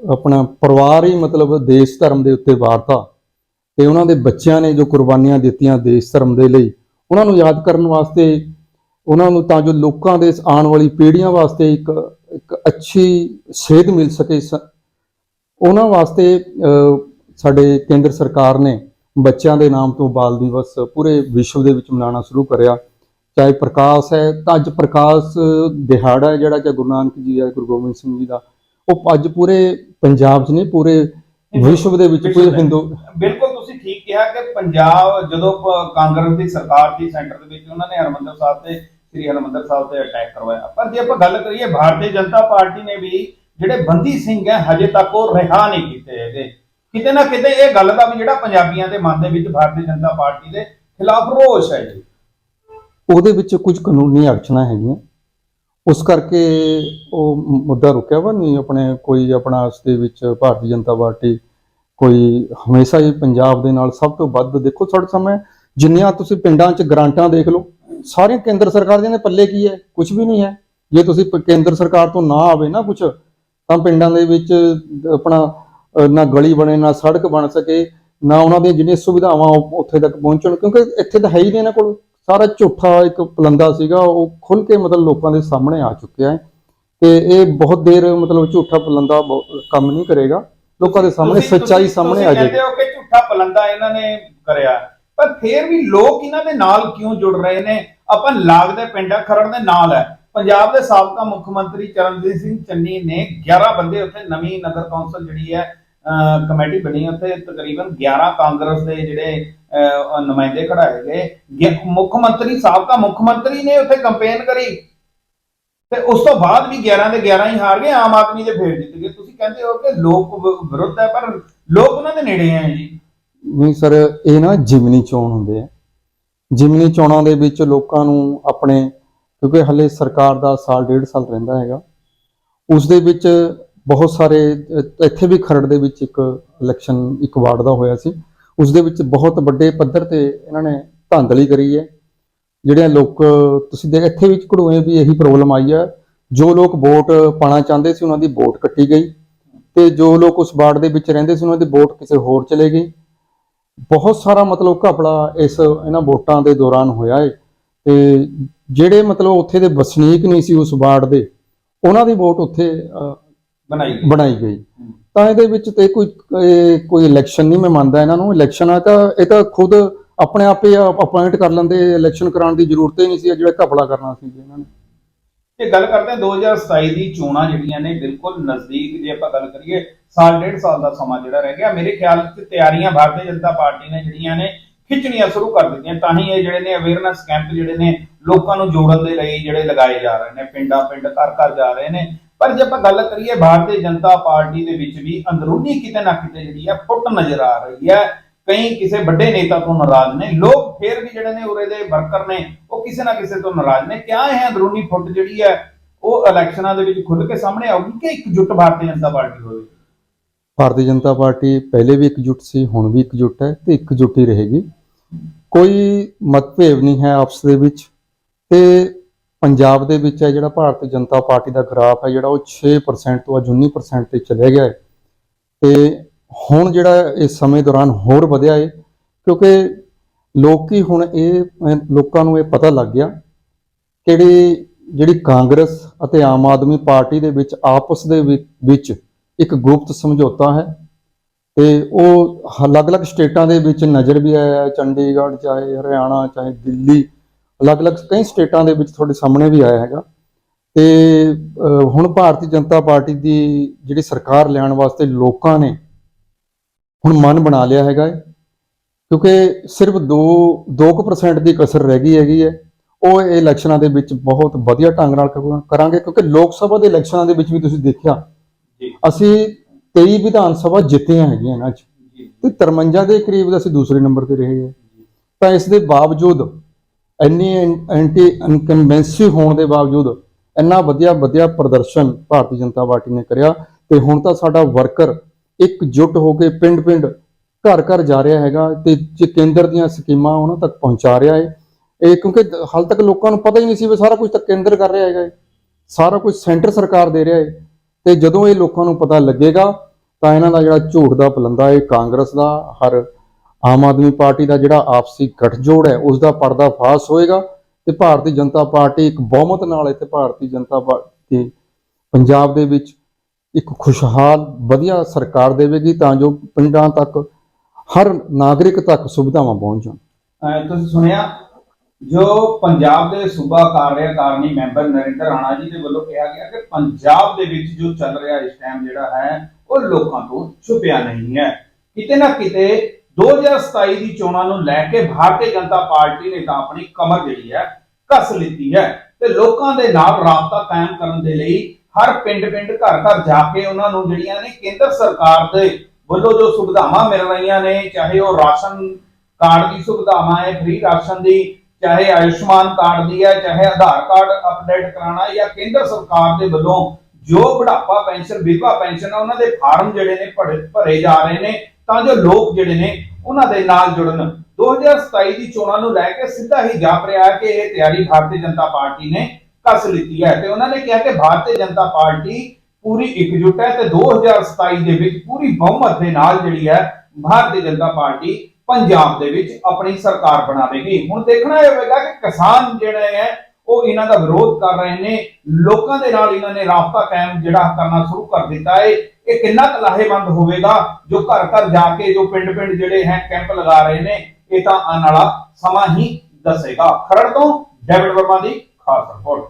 ਆਪਣਾ ਪਰਿਵਾਰ ਹੀ ਮਤਲਬ ਦੇਸ਼ ਧਰਮ ਦੇ ਉੱਤੇ ਵਾਰਤਾ ਤੇ ਉਹਨਾਂ ਦੇ ਬੱਚਿਆਂ ਨੇ ਜੋ ਕੁਰਬਾਨੀਆਂ ਦਿੱਤੀਆਂ ਦੇਸ਼ ਧਰਮ ਦੇ ਲਈ, ਉਹਨਾਂ ਨੂੰ ਯਾਦ ਕਰਨ ਵਾਸਤੇ, ਉਹਨਾਂ ਨੂੰ ਤਾਂ ਜੋ ਲੋਕਾਂ ਦੇ ਆਉਣ ਵਾਲੀ ਪੀੜ੍ਹੀਆਂ ਵਾਸਤੇ ਇੱਕ ਇੱਕ ਅੱਛੀ ਸੇਧ ਮਿਲ ਸਕੇ ਸ- ਉਹਨਾਂ ਵਾਸਤੇ ਸਾਡੇ ਕੇਂਦਰ ਸਰਕਾਰ ਨੇ ਬੱਚਿਆਂ ਦੇ ਨਾਮ ਤੋਂ ਬਾਲ ਦਿਵਸ ਪੂਰੇ ਵਿਸ਼ਵ ਦੇ ਵਿੱਚ ਮਨਾਉਣਾ ਸ਼ੁਰੂ ਕਰਿਆ। ਚਾਹੇ ਪ੍ਰਕਾਸ਼ ਹੈ ਤਾਂ ਅੱਜ ਪ੍ਰਕਾਸ਼ ਦਿਹਾੜਾ ਜਿਹੜਾ ਕਿ ਗੁਰੂ ਨਾਨਕ ਜੀ ਦਾ ਗੁਰੂ ਗੋਬਿੰਦ ਸਿੰਘ ਜੀ ਦਾ। ਉਹ ਅੱਜ ਪੂਰੇ ਪੰਜਾਬ 'ਚ ਨਹੀਂ ਪੂਰੇ ਵਿਸ਼ਵ ਦੇ ਵਿੱਚ ਪੂਰੇ ਹਿੰਦੂ ਬਿਲਕੁਲ ਤੁਸੀਂ ਠੀਕ ਕਿਹਾ ਕਿ ਪੰਜਾਬ ਜਦੋਂ ਕਾਂਗਰਸ ਦੀ ਸਰਕਾਰ ਦੀ ਸੈਂਟਰ ਦੇ ਵਿੱਚ ਉਹਨਾਂ ਨੇ ਹਰਮੰਦਰ ਸਾਹਿਬ ਤੇ ਸ੍ਰੀ ਹਰਮੰਦਰ ਸਾਹਿਬ ਤੇ ਅਟੈਕ ਕਰਵਾਇਆ। ਪਰ ਜੇ ਆਪਾਂ ਗੱਲ ਕਰੀਏ ਭਾਰਤੀ ਜਨਤਾ ਪਾਰਟੀ ਨੇ ਵੀ ਜਿਹੜੇ ਬੰਦੀ ਸਿੰਘ ਹੈ ਹਜੇ ਤੱਕ ਉਹ ਰਿਹਾ ਨਹੀਂ ਕੀਤੇ ਹੈਗੇ ਕਿਤੇ ਨਾ ਕਿਤੇ ਇਹ ਗੱਲ ਦਾ ਵੀ ਜਿਹੜਾ ਪੰਜਾਬੀਆਂ ਦੇ ਮਨ ਦੇ ਵਿੱਚ ਭਾਰਤੀ ਜਨਤਾ ਪਾਰਟੀ ਦੇ ਖਿਲਾਫ ਰੋਸ ਹੈ ਜੀ। ਉਹਦੇ ਵਿੱਚ ਕੁਝ ਕਾਨੂੰਨੀ ਅੜਚਣਾ ਹੈਗੀਆਂ। ਉਸ ਕਰਕੇ ਉਹ ਮੁੱਦਾ ਰੁਕਿਆ ਵਾ, ਨਹੀਂ ਆਪਣੇ ਕੋਈ ਆਪਣਾ ਉਸ ਦੇ ਵਿੱਚ ਭਾਰਤੀ ਜਨਤਾ ਪਾਰਟੀ ਕੋਈ ਹਮੇਸ਼ਾ ਹੀ ਪੰਜਾਬ ਦੇ ਨਾਲ ਸਭ ਤੋਂ ਵੱਧ, ਦੇਖੋ ਤੁਹਾਡੇ ਸਾਹਮਣੇ ਜਿੰਨੀਆਂ ਤੁਸੀਂ ਪਿੰਡਾਂ 'ਚ ਗ੍ਰਾਂਟਾਂ ਦੇਖ ਲਓ ਸਾਰੇ ਕੇਂਦਰ ਸਰਕਾਰ ਦੇ ਨੇ, ਪੱਲੇ ਕੀ ਹੈ? ਕੁਝ ਵੀ ਨਹੀਂ ਹੈ। ਜੇ ਤੁਸੀਂ ਕੇਂਦਰ ਸਰਕਾਰ ਤੋਂ ਨਾ ਆਵੇ ਨਾ ਕੁਝ ਤਾਂ ਪਿੰਡਾਂ ਦੇ ਵਿੱਚ ਆਪਣਾ ਨਾ ਗਲੀ ਬਣੇ, ਨਾ ਸੜਕ ਬਣ ਸਕੇ, ਨਾ ਉਹਨਾਂ ਦੀਆਂ ਜਿੰਨੀਆਂ ਸੁਵਿਧਾਵਾਂ ਉਹ ਉੱਥੇ ਤੱਕ ਪਹੁੰਚਣ, ਕਿਉਂਕਿ ਇੱਥੇ ਤਾਂ ਹੈ ਹੀ ਨਹੀਂ ਇਹਨਾਂ ਕੋਲ। ਸਾਰਾ ਝੂਠਾ ਇੱਕ ਪਲੰਦਾ ਸੀਗਾ ਉਹ ਖੁੱਲ ਕੇ ਮਤਲਬ ਲੋਕਾਂ ਦੇ ਸਾਹਮਣੇ ਆ ਚੁੱਕਿਆ ਹੈ ਤੇ ਇਹ ਬਹੁਤ ਦੇਰ ਮਤਲਬ ਝੂਠਾ ਪਲੰਦਾ ਕੰਮ ਨਹੀਂ ਕਰੇਗਾ। ਲੋਕਾਂ ਦੇ ਸਾਹਮਣੇ ਸੱਚਾਈ ਸਾਹਮਣੇ ਆ ਜਾਏਗੀ। ਹੋ ਕਿ ਝੂਠਾ ਪਲੰਦਾ ਇਹਨਾਂ ਨੇ ਕਰਿਆ। ਪਰ ਫੇਰ ਵੀ ਲੋਕ ਇਹਨਾਂ ਦੇ ਨਾਲ ਕਿਉਂ ਜੁੜ ਰਹੇ ਨੇ? ਆਪਾਂ ਲੱਗਦੇ ਪਿੰਡਾ ਖਰੜ ਦੇ ਨਾਲ ਹੈ। ਪੰਜਾਬ ਦੇ ਸਾਬਕਾ ਮੁੱਖ ਮੰਤਰੀ ਚਰਨਜੀਤ ਸਿੰਘ ਚੰਨੀ ਨੇ 11 ਬੰਦੇ ਉੱਥੇ ਨਵੀਂ ਨਗਰ ਕੌਂਸਲ ਜਿਹੜੀ ਹੈ ਕਮੇਟੀ ਬਣੀ ਉੱਥੇ ਤਕਰੀਬਨ 11 ਕਾਂਗਰਸ ਦੇ ਜਿਹੜੇ ਅਹ, ਨੁਮਾਇੰਦੇ ਖੜਾਏ ਗਏ। ਗਿ- ਮੁੱਖ ਮੰਤਰੀ ਸਾਬਕਾ ਮੁੱਖ ਮੰਤਰੀ ਨੇ ਉੱਥੇ ਕੰਪੇਨ ਕਰੀ। ਤੇ ਉਸ ਤੋਂ ਬਾਅਦ ਵੀ 11 ਦੇ 11 ਹੀ ਹਾਰ ਗਏ ਆਮ ਆਦਮੀ ਦੇ ਫੇਰ ਜਿੱਤ ਗਏ। ਤੁਸੀਂ ਕਹਿੰਦੇ ਹੋ ਕਿ ਲੋਕ ਵਿ- ਵਿਰੁੱਧ ਹੈ ਪਰ ਲੋਕ ਉਹਨਾਂ ਦੇ ਨੇੜੇ ਹੈ ਜੀ। ਨਹੀਂ ਸਰ ਇਹ ਨਾ ਜਿਮਨੀ ਚੋਣ ਹੁੰਦੇ ਆ। ਜਿਮਨੀ ਚੋਣਾਂ ਦੇ ਵਿੱਚ ਲੋਕਾਂ ਨੂੰ ਆਪਣੇ ਕਿਉਂਕਿ ਹਲੇ ਸਰਕਾਰ ਦਾ ਸਾਲ ਡੇਢ ਸਾਲ ਰਹਿੰਦਾ ਹੈਗਾ। ਉਸ ਦੇ ਵਿੱਚ ਬਹੁਤ ਸਾਰੇ ਅ, ਇੱਥੇ ਵੀ ਖਰੜ ਦੇ ਵਿੱਚ ਇੱਕ ਇਲੈਕਸ਼ਨ ਇੱਕ ਵਾਰਡ ਦਾ ਹੋਇਆ ਸੀ। ਉਸ ਦੇ ਵਿੱਚ ਬਹੁਤ ਵੱਡੇ ਪੱਧਰ ਤੇ ਇਹਨਾਂ ਨੇ ਧਾਂਦਲੀ ਕਰੀ ਹੈ। ਜਿਹੜੇ ਲੋਕ ਤੁਸੀਂ ਦੇਖ ਇੱਥੇ ਵੀ ਘੜੂਏ ਵੀ ਇਹੀ ਪ੍ਰੋਬਲਮ ਆਈ ਹੈ ਜੋ ਲੋਕ ਵੋਟ ਪਾਣਾ ਚਾਹੁੰਦੇ ਸੀ ਉਹਨਾਂ ਦੀ ਵੋਟ ਕੱਟੀ ਗਈ। ਤੇ ਜੋ ਲੋਕ ਉਸ ਵਾਰਡ ਦੇ ਵਿੱਚ ਰਹਿੰਦੇ ਸੀ ਉਹਨਾਂ ਦੀ ਵੋਟ ਕਿਸੇ ਹੋਰ ਚਲੇ ਗਈ। ਬਹੁਤ ਸਾਰਾ ਮਤਲਬ ਘਪਲਾ ਇਸ ਇਹਨਾਂ ਵੋਟਾਂ ਦੇ ਦੌਰਾਨ ਹੋਇਆ ਹੈ ਤੇ ਜਿਹੜੇ ਮਤਲਬ ਉੱਥੇ ਦੇ ਵਸਨੀਕ ਨਹੀਂ ਸੀ ਉਸ ਵਾਰਡ ਦੇ ਉਹਨਾਂ ਦੀ ਵੋਟ ਉੱਥੇ ਬਣਾਈ ਬਣਾਈ ਗਈ। ਤਾਂ ਇਹਦੇ ਵਿੱਚ ਤੇ ਕੋਈ ਕੋਈ ਇਲੈਕਸ਼ਨ ਨਹੀਂ ਮੈਂ ਮੰਨਦਾ ਇਹਨਾਂ ਨੂੰ। ਇਲੈਕਸ਼ਨ ਆ ਤਾਂ ਇਹ ਤਾਂ ਖੁਦ ਆਪਣੇ ਆਪੇ ਅਪਾਇੰਟ ਕਰ ਲੈਂਦੇ ਇਲੈਕਸ਼ਨ ਕਰਾਉਣ ਦੀ ਜ਼ਰੂਰਤ ਹੀ ਨਹੀਂ ਸੀ ਜਿਹੜਾ ਘਪਲਾ ਕਰਨਾ ਸੀ ਇਹਨਾਂ ਨੇ। ਇਹ ਗੱਲ ਕਰਦੇ ਹਾਂ 2027 ਦੀ ਚੋਣਾਂ ਜਿਹੜੀਆਂ ਨੇ ਬਿਲਕੁਲ ਨਜ਼ਦੀਕ ਜੇ ਆਪਾਂ ਗੱਲ ਕਰੀਏ, ਸਾਲ, ਡੇਢ ਸਾਲ ਦਾ ਸਮਾਂ ਜਿਹੜਾ ਰਹਿ ਗਿਆ। ਮੇਰੇ ਖਿਆਲ 'ਚ ਤਿਆਰੀਆਂ ਭਾਰਤੀ ਜਨਤਾ ਪਾਰਟੀ ਨੇ ਜਿਹੜੀਆਂ ਨੇ, ਖਿੱਚਣੀਆਂ ਸ਼ੁਰੂ ਕਰ ਦਿੱਤੀਆਂ। ਤਾਂ ਹੀ ਇਹ ਜਿਹੜੇ ਨੇ ਅਵੇਅਰਨੈਸ ਕੈਂਪ ਜਿਹੜੇ ਨੇ, ਲੋਕਾਂ ਨੂੰ ਜੋੜਨ ਦੇ ਲਈ ਜਿਹੜੇ ਲਗਾਏ ਜਾ ਰਹੇ ਨੇ ਪਿੰਡਾਂ ਪਿੰਡ ਘਰ ਘਰ ਜਾ ਰਹੇ ਨੇ। ਪਰ ਜੇ ਆਪਾਂ ਗੱਲ ਕਰੀਏ ਭਾਰਤੀ ਜਨਤਾ ਪਾਰਟੀ ਦੇ ਵਿੱਚ ਵੀ ਅੰਦਰੂਨੀ ਕਿਤੇ ਨਾ ਕਿਤੇ ਜਿਹੜੀ ਹੈ ਫੁੱਟ ਨਜ਼ਰ ਆ ਰਹੀ ਹੈ। ਕਈ ਕਿਸੇ ਵੱਡੇ ਨੇਤਾ ਤੋਂ ਨਾਰਾਜ਼ ਨੇ, ਲੋਕ ਫੇਰ ਵੀ ਜਿਹੜੇ ਨੇ ਉਰੇ ਦੇ ਵਰਕਰ ਨੇ, ਉਹ ਕਿਸੇ ਨਾ ਕਿਸੇ ਤੋਂ ਨਾਰਾਜ਼ ਨੇ। ਕਿਆ ਇਹ ਅੰਦਰੂਨੀ ਫੁੱਟ ਜਿਹੜੀ ਹੈ, ਉਹ ਇਲੈਕਸ਼ਨਾਂ ਦੇ ਵਿੱਚ ਖੁੱਲ ਕੇ ਸਾਹਮਣੇ ਆਊਗੀ ਕਿ ਇਕਜੁੱਟ ਭਾਰਤੀ ਜਨਤਾ ਪਾਰਟੀ ਹੋਵੇ? ਭਾਰਤੀ ਜਨਤਾ ਪਾਰਟੀ ਪਹਿਲੇ ਵੀ ਇਕਜੁੱਟ ਸੀ, ਹੁਣ ਵੀ ਇਕਜੁੱਟ ਹੈ ਤੇ ਇਕਜੁੱਟ ਹੀ ਰਹੇਗੀ। ਕੋਈ ਮਤਭੇਦ ਨਹੀਂ ਹੈ ਆਪਸ ਦੇ ਵਿੱਚ ਤੇ ਪੰਜਾਬ ਦੇ ਵਿੱਚ ਹੈ ਜਿਹੜਾ ਭਾਰਤੀ ਜਨਤਾ ਪਾਰਟੀ ਦਾ ਗ੍ਰਾਫ ਹੈ ਜਿਹੜਾ ਉਹ 6% ਤੋਂ ਅੱਜ 19% ਤੇ ਚਲੇ ਗਿਆ ਹੈ। ਤੇ ਹੁਣ ਜਿਹੜਾ ਇਸ ਸਮੇਂ ਦੌਰਾਨ ਹੋਰ ਵਧਿਆ ਹੈ, ਕਿਉਂਕਿ ਲੋਕੀ ਹੁਣ ਇਹ ਲੋਕਾਂ ਨੂੰ ਇਹ ਪਤਾ ਲੱਗ ਗਿਆ ਕਿਹੜੀ ਜਿਹੜੀ ਕਾਂਗਰਸ ਅਤੇ ਆਮ ਆਦਮੀ ਪਾਰਟੀ ਦੇ ਵਿੱਚ ਆਪਸ ਦੇ ਵਿ- ਵਿੱਚ ਇੱਕ ਗੁਪਤ ਸਮਝੌਤਾ ਹੈ ਤੇ ਉਹ ਅਲੱਗ-ਅਲੱਗ ਸਟੇਟਾਂ ਦੇ ਵਿੱਚ ਨਜ਼ਰ ਵੀ ਆਇਆ, ਚੰਡੀਗੜ੍ਹ ਚਾਹੇ ਹਰਿਆਣਾ, ਚਾਹੇ ਦਿੱਲੀ ਅਲੱਗ-ਅਲੱਗ ਕਈ ਸਟੇਟਾਂ ਦੇ ਵਿੱਚ ਤੁਹਾਡੇ ਸਾਹਮਣੇ ਵੀ ਆਇਆ ਹੈਗਾ। ਤੇ ਹੁਣ ਭਾਰਤੀ ਜਨਤਾ ਪਾਰਟੀ ਦੀ ਜਿਹੜੀ ਸਰਕਾਰ ਲਿਆਉਣ ਵਾਸਤੇ ਲੋਕਾਂ ਨੇ ਹੁਣ ਮਨ ਬਣਾ ਲਿਆ ਹੈਗਾ ਕਿਉਂਕਿ ਸਿਰਫ 2 2% ਦੀ ਕਸਰ ਰਹਿ ਗਈ ਹੈਗੀ ਹੈ ਉਹ ਇਹ ਇਲੈਕਸ਼ਨਾਂ ਦੇ ਵਿੱਚ ਬਹੁਤ ਵਧੀਆ ਢੰਗ ਨਾਲ ਕਰਾਂਗੇ- ਕਿਉਂਕਿ ਲੋਕ ਸਭਾ ਦੇ ਇਲੈਕਸ਼ਨਾਂ ਦੇ ਵਿੱਚ ਵੀ ਤੁਸੀਂ ਦੇਖਿਆ ਅਸੀਂ 23 ਵਿਧਾਨ ਸਭਾ ਜਿੱਤੀਆਂ ਹੈਗੀਆਂ ਇਹਨਾਂ 'ਚ ਤੇ 53 ਦੇ ਕਰੀਬ ਅਸੀਂ ਦੂਸਰੇ ਨੰਬਰ ਤੇ ਰਹੇ ਹਾਂ। ਤਾਂ ਇਸ ਦੇ ਬਾਵਜੂਦ ਇੰਨੀ ਐਂਟੀ ਇਨਕੰਬੈਂਸੀ ਹੋਣ ਦੇ ਬਾਵਜੂਦ ਇੰਨਾ ਵਧੀਆ ਵਧੀਆ ਪ੍ਰਦਰਸ਼ਨ ਭਾਰਤੀ ਜਨਤਾ ਪਾਰਟੀ ਨੇ ਕਰਿਆ ਤੇ ਹੁਣ ਤਾਂ ਸਾਡਾ ਵਰਕਰ ਇੱਕ ਇਕਜੁੱਟ ਹੋ ਕੇ ਪਿੰਡ-ਪਿੰਡ ਘਰ ਘਰ ਜਾ ਰਿਹਾ ਹੈਗਾ ਤੇ ਜੇ ਕੇਂਦਰ ਦੀਆਂ ਸਕੀਮਾਂ ਉਹਨਾਂ ਤੱਕ ਪਹੁੰਚਾ ਰਿਹਾ ਹੈ ਇਹ ਕਿਉਂਕਿ ਹਾਲ ਤੱਕ ਲੋਕਾਂ ਨੂੰ ਪਤਾ ਹੀ ਨਹੀਂ ਸੀ ਵੀ ਸਾਰਾ ਕੁਝ ਤਾਂ ਕੇਂਦਰ ਕਰ ਰਿਹਾ ਹੈਗਾ ਇਹ। ਸਾਰਾ ਕੁਝ ਸੈਂਟਰ ਸਰਕਾਰ ਦੇ ਰਿਹਾ ਹੈ ਤੇ ਜਦੋਂ ਇਹ ਲੋਕਾਂ ਨੂੰ ਪਤਾ ਲੱਗੇਗਾ ਤਾਂ ਇਹਨਾਂ ਦਾ ਜਿਹੜਾ ਝੂਠ ਦਾ ਪਲੰਦਾ ਹੈ ਕਾਂਗਰਸ ਦਾ, ਹਰ ਆਮ ਆਦਮੀ ਪਾਰਟੀ ਦਾ ਜਿਹੜਾ ਆਪਸੀ ਗਠਜੋੜ ਹੈ ਉਸ ਦਾ ਪਰਦਾ ਫਾਸ ਹੋਏਗਾ ਤੇ ਭਾਰਤੀ ਜਨਤਾ ਪਾਰਟੀ ਇੱਕ ਬਹੁਮਤ ਨਾਲ ਇੱਥੇ ਭਾਰਤੀ ਜਨਤਾ ਪਾਰਟੀ ਪੰਜਾਬ ਦੇ ਵਿੱਚ ਇੱਕ ਖੁਸ਼ਹਾਲ, ਵਧੀਆ ਸਰਕਾਰ ਦੇਵੇਗੀ ਤਾਂ ਜੋ ਪਿੰਡਾਂ ਤੱਕ, ਹਰ ਨਾਗਰਿਕ ਤੱਕ ਸੁਵਿਧਾਵਾਂ ਪਹੁੰਚ ਜਾਣ। ਤੁਸੀਂ ਸੁਣਿਆ, ਜੋ ਪੰਜਾਬ ਦੇ ਸੂਬਾ ਕਾਰਜਕਾਰਨੀ ਮੈਂਬਰ ਨਰਿੰਦਰ ਰਾਣਾ ਜੀ ਦੇ ਵੱਲੋਂ ਕਿਹਾ ਗਿਆ ਕਿ ਪੰਜਾਬ ਦੇ ਵਿੱਚ ਜੋ ਚੱਲ ਰਿਹਾ ਇਸ ਟਾਈਮ ਜਿਹੜਾ ਹੈ, ਉਹ ਲੋਕਾਂ ਤੋਂ ਛੁਪਿਆ ਨਹੀਂ ਹੈ। ਕਿਤੇ ਨਾ ਕਿਤੇ 2027 ਦੀ ਚੋਣਾਂ ਨੂੰ ਲੈ ਕੇ ਭਾਰਤੀ ਜਨਤਾ ਪਾਰਟੀ ਨੇ ਤਾਂ ਆਪਣੀ ਕਮਰ ਜਿਹੜੀ ਹੈ ਕੱਸ ਲਿੱਤੀ ਹੈ ਤੇ ਲੋਕਾਂ ਦੇ ਨਾਲ ਰਾਬਤਾ ਕਾਇਮ ਕਰਨ ਦੇ ਲਈ ਹਰ ਪਿੰਡ-ਪਿੰਡ, ਘਰ-ਘਰ ਜਾ ਕੇ ਉਹਨਾਂ ਨੂੰ ਜਿਹੜੀਆਂ ਨੇ ਕੇਂਦਰ ਸਰਕਾਰ ਦੇ ਵੱਲੋਂ ਜੋ ਸੁਵਿਧਾਵਾਂ ਮਿਲ ਰਹੀਆਂ ਨੇ, ਚਾਹੇ ਉਹ ਰਾਸ਼ਨ ਕਾਰਡ ਦੀ ਸੁਵਿਧਾਵਾਂ ਹੈ ਫ੍ਰੀ ਰਾਸ਼ਨ ਦੀ, ਚਾਹੇ ਆਯੁਸ਼ਮਾਨ ਕਾਰਡ ਦੀ ਹੈ, ਚਾਹੇ ਆਧਾਰ ਕਾਰਡ ਅਪਡੇਟ ਕਰਾਉਣਾ ਜਾਂ ਕੇਂਦਰ ਸਰਕਾਰ ਦੇ ਵੱਲੋਂ ਜੋ ਬੁਢਾਪਾ ਪੈਨਸ਼ਨ, ਵਿਧਵਾ ਪੈਨਸ਼ਨ ਉਹਨਾਂ ਦੇ ਫਾਰਮ ਜਿਹੜੇ ਨੇ ਭਰੇ- ਜਾ ਰਹੇ ਨੇ, ਤਾਂ ਜੋ ਲੋਕ ਜਿਹੜੇ ਨੇ ਉਹਨਾਂ ਦੇ ਨਾਲ ਜੁੜਨ। 2027 ਦੀ ਚੋਣਾਂ ਨੂੰ ਲੈ ਕੇ ਸਿੱਧਾ ਹੀ ਜਾਪ ਰਿਹਾ ਕਿ ਇਹ ਤਿਆਰੀ ਭਾਰਤੀ ਜਨਤਾ ਪਾਰਟੀ ਨੇ ਕੱਸ ਲਿੱਤੀ ਹੈ ਤੇ ਉਹਨਾਂ ਨੇ ਕਿਹਾ ਕਿ ਭਾਰਤੀ ਜਨਤਾ ਪਾਰਟੀ ਪੂਰੀ ਇਕਜੁੱਟ ਹੈ ਤੇ 2027 ਦੇ ਵਿੱਚ ਪੂਰੀ ਬਹੁਮਤ ਦੇ ਨਾਲ ਜਿਹੜੀ ਹੈ, ਭਾਰਤੀ ਜਨਤਾ ਪਾਰਟੀ ਪੰਜਾਬ ਦੇ ਵਿੱਚ ਆਪਣੀ ਸਰਕਾਰ ਬਣਾਵੇਗੀ। ਹੁਣ ਦੇਖਣਾ ਹੋਵੇਗਾ ਕਿ ਕਿਸਾਨ ਜਿਹੜੇ ਹੈ ਉਹ ਇਹਨਾਂ ਦਾ ਵਿਰੋਧ ਕਰ ਰਹੇ ਨੇ। ਲੋਕਾਂ ਦੇ ਨਾਲ ਇਹਨਾਂ ਨੇ ਰਾਬਤਾ ਕਾਇਮ ਜਿਹੜਾ ਕਰਨਾ ਸ਼ੁਰੂ ਕਰ ਦਿੱਤਾ ਹੈ ਇਹ ਕਿੰਨਾ ਕੁ ਲਾਹੇਵੰਦ ਹੋਵੇਗਾ ਜੋ ਘਰ ਘਰ ਜਾ ਕੇ ਜੋ ਪਿੰਡ ਪਿੰਡ ਜਿਹੜੇ ਹੈ ਕੈਂਪ ਲਗਾ ਰਹੇ ਨੇ, ਇਹ ਤਾਂ ਆਉਣ ਵਾਲਾ ਸਮਾਂ ਹੀ ਦੱਸੇਗਾ। ਖਰੜ ਤੋਂ ਡੇਵਿਡ ਵਰਮਾ ਦੀ ਖਾਸ ਰਿਪੋਰਟ।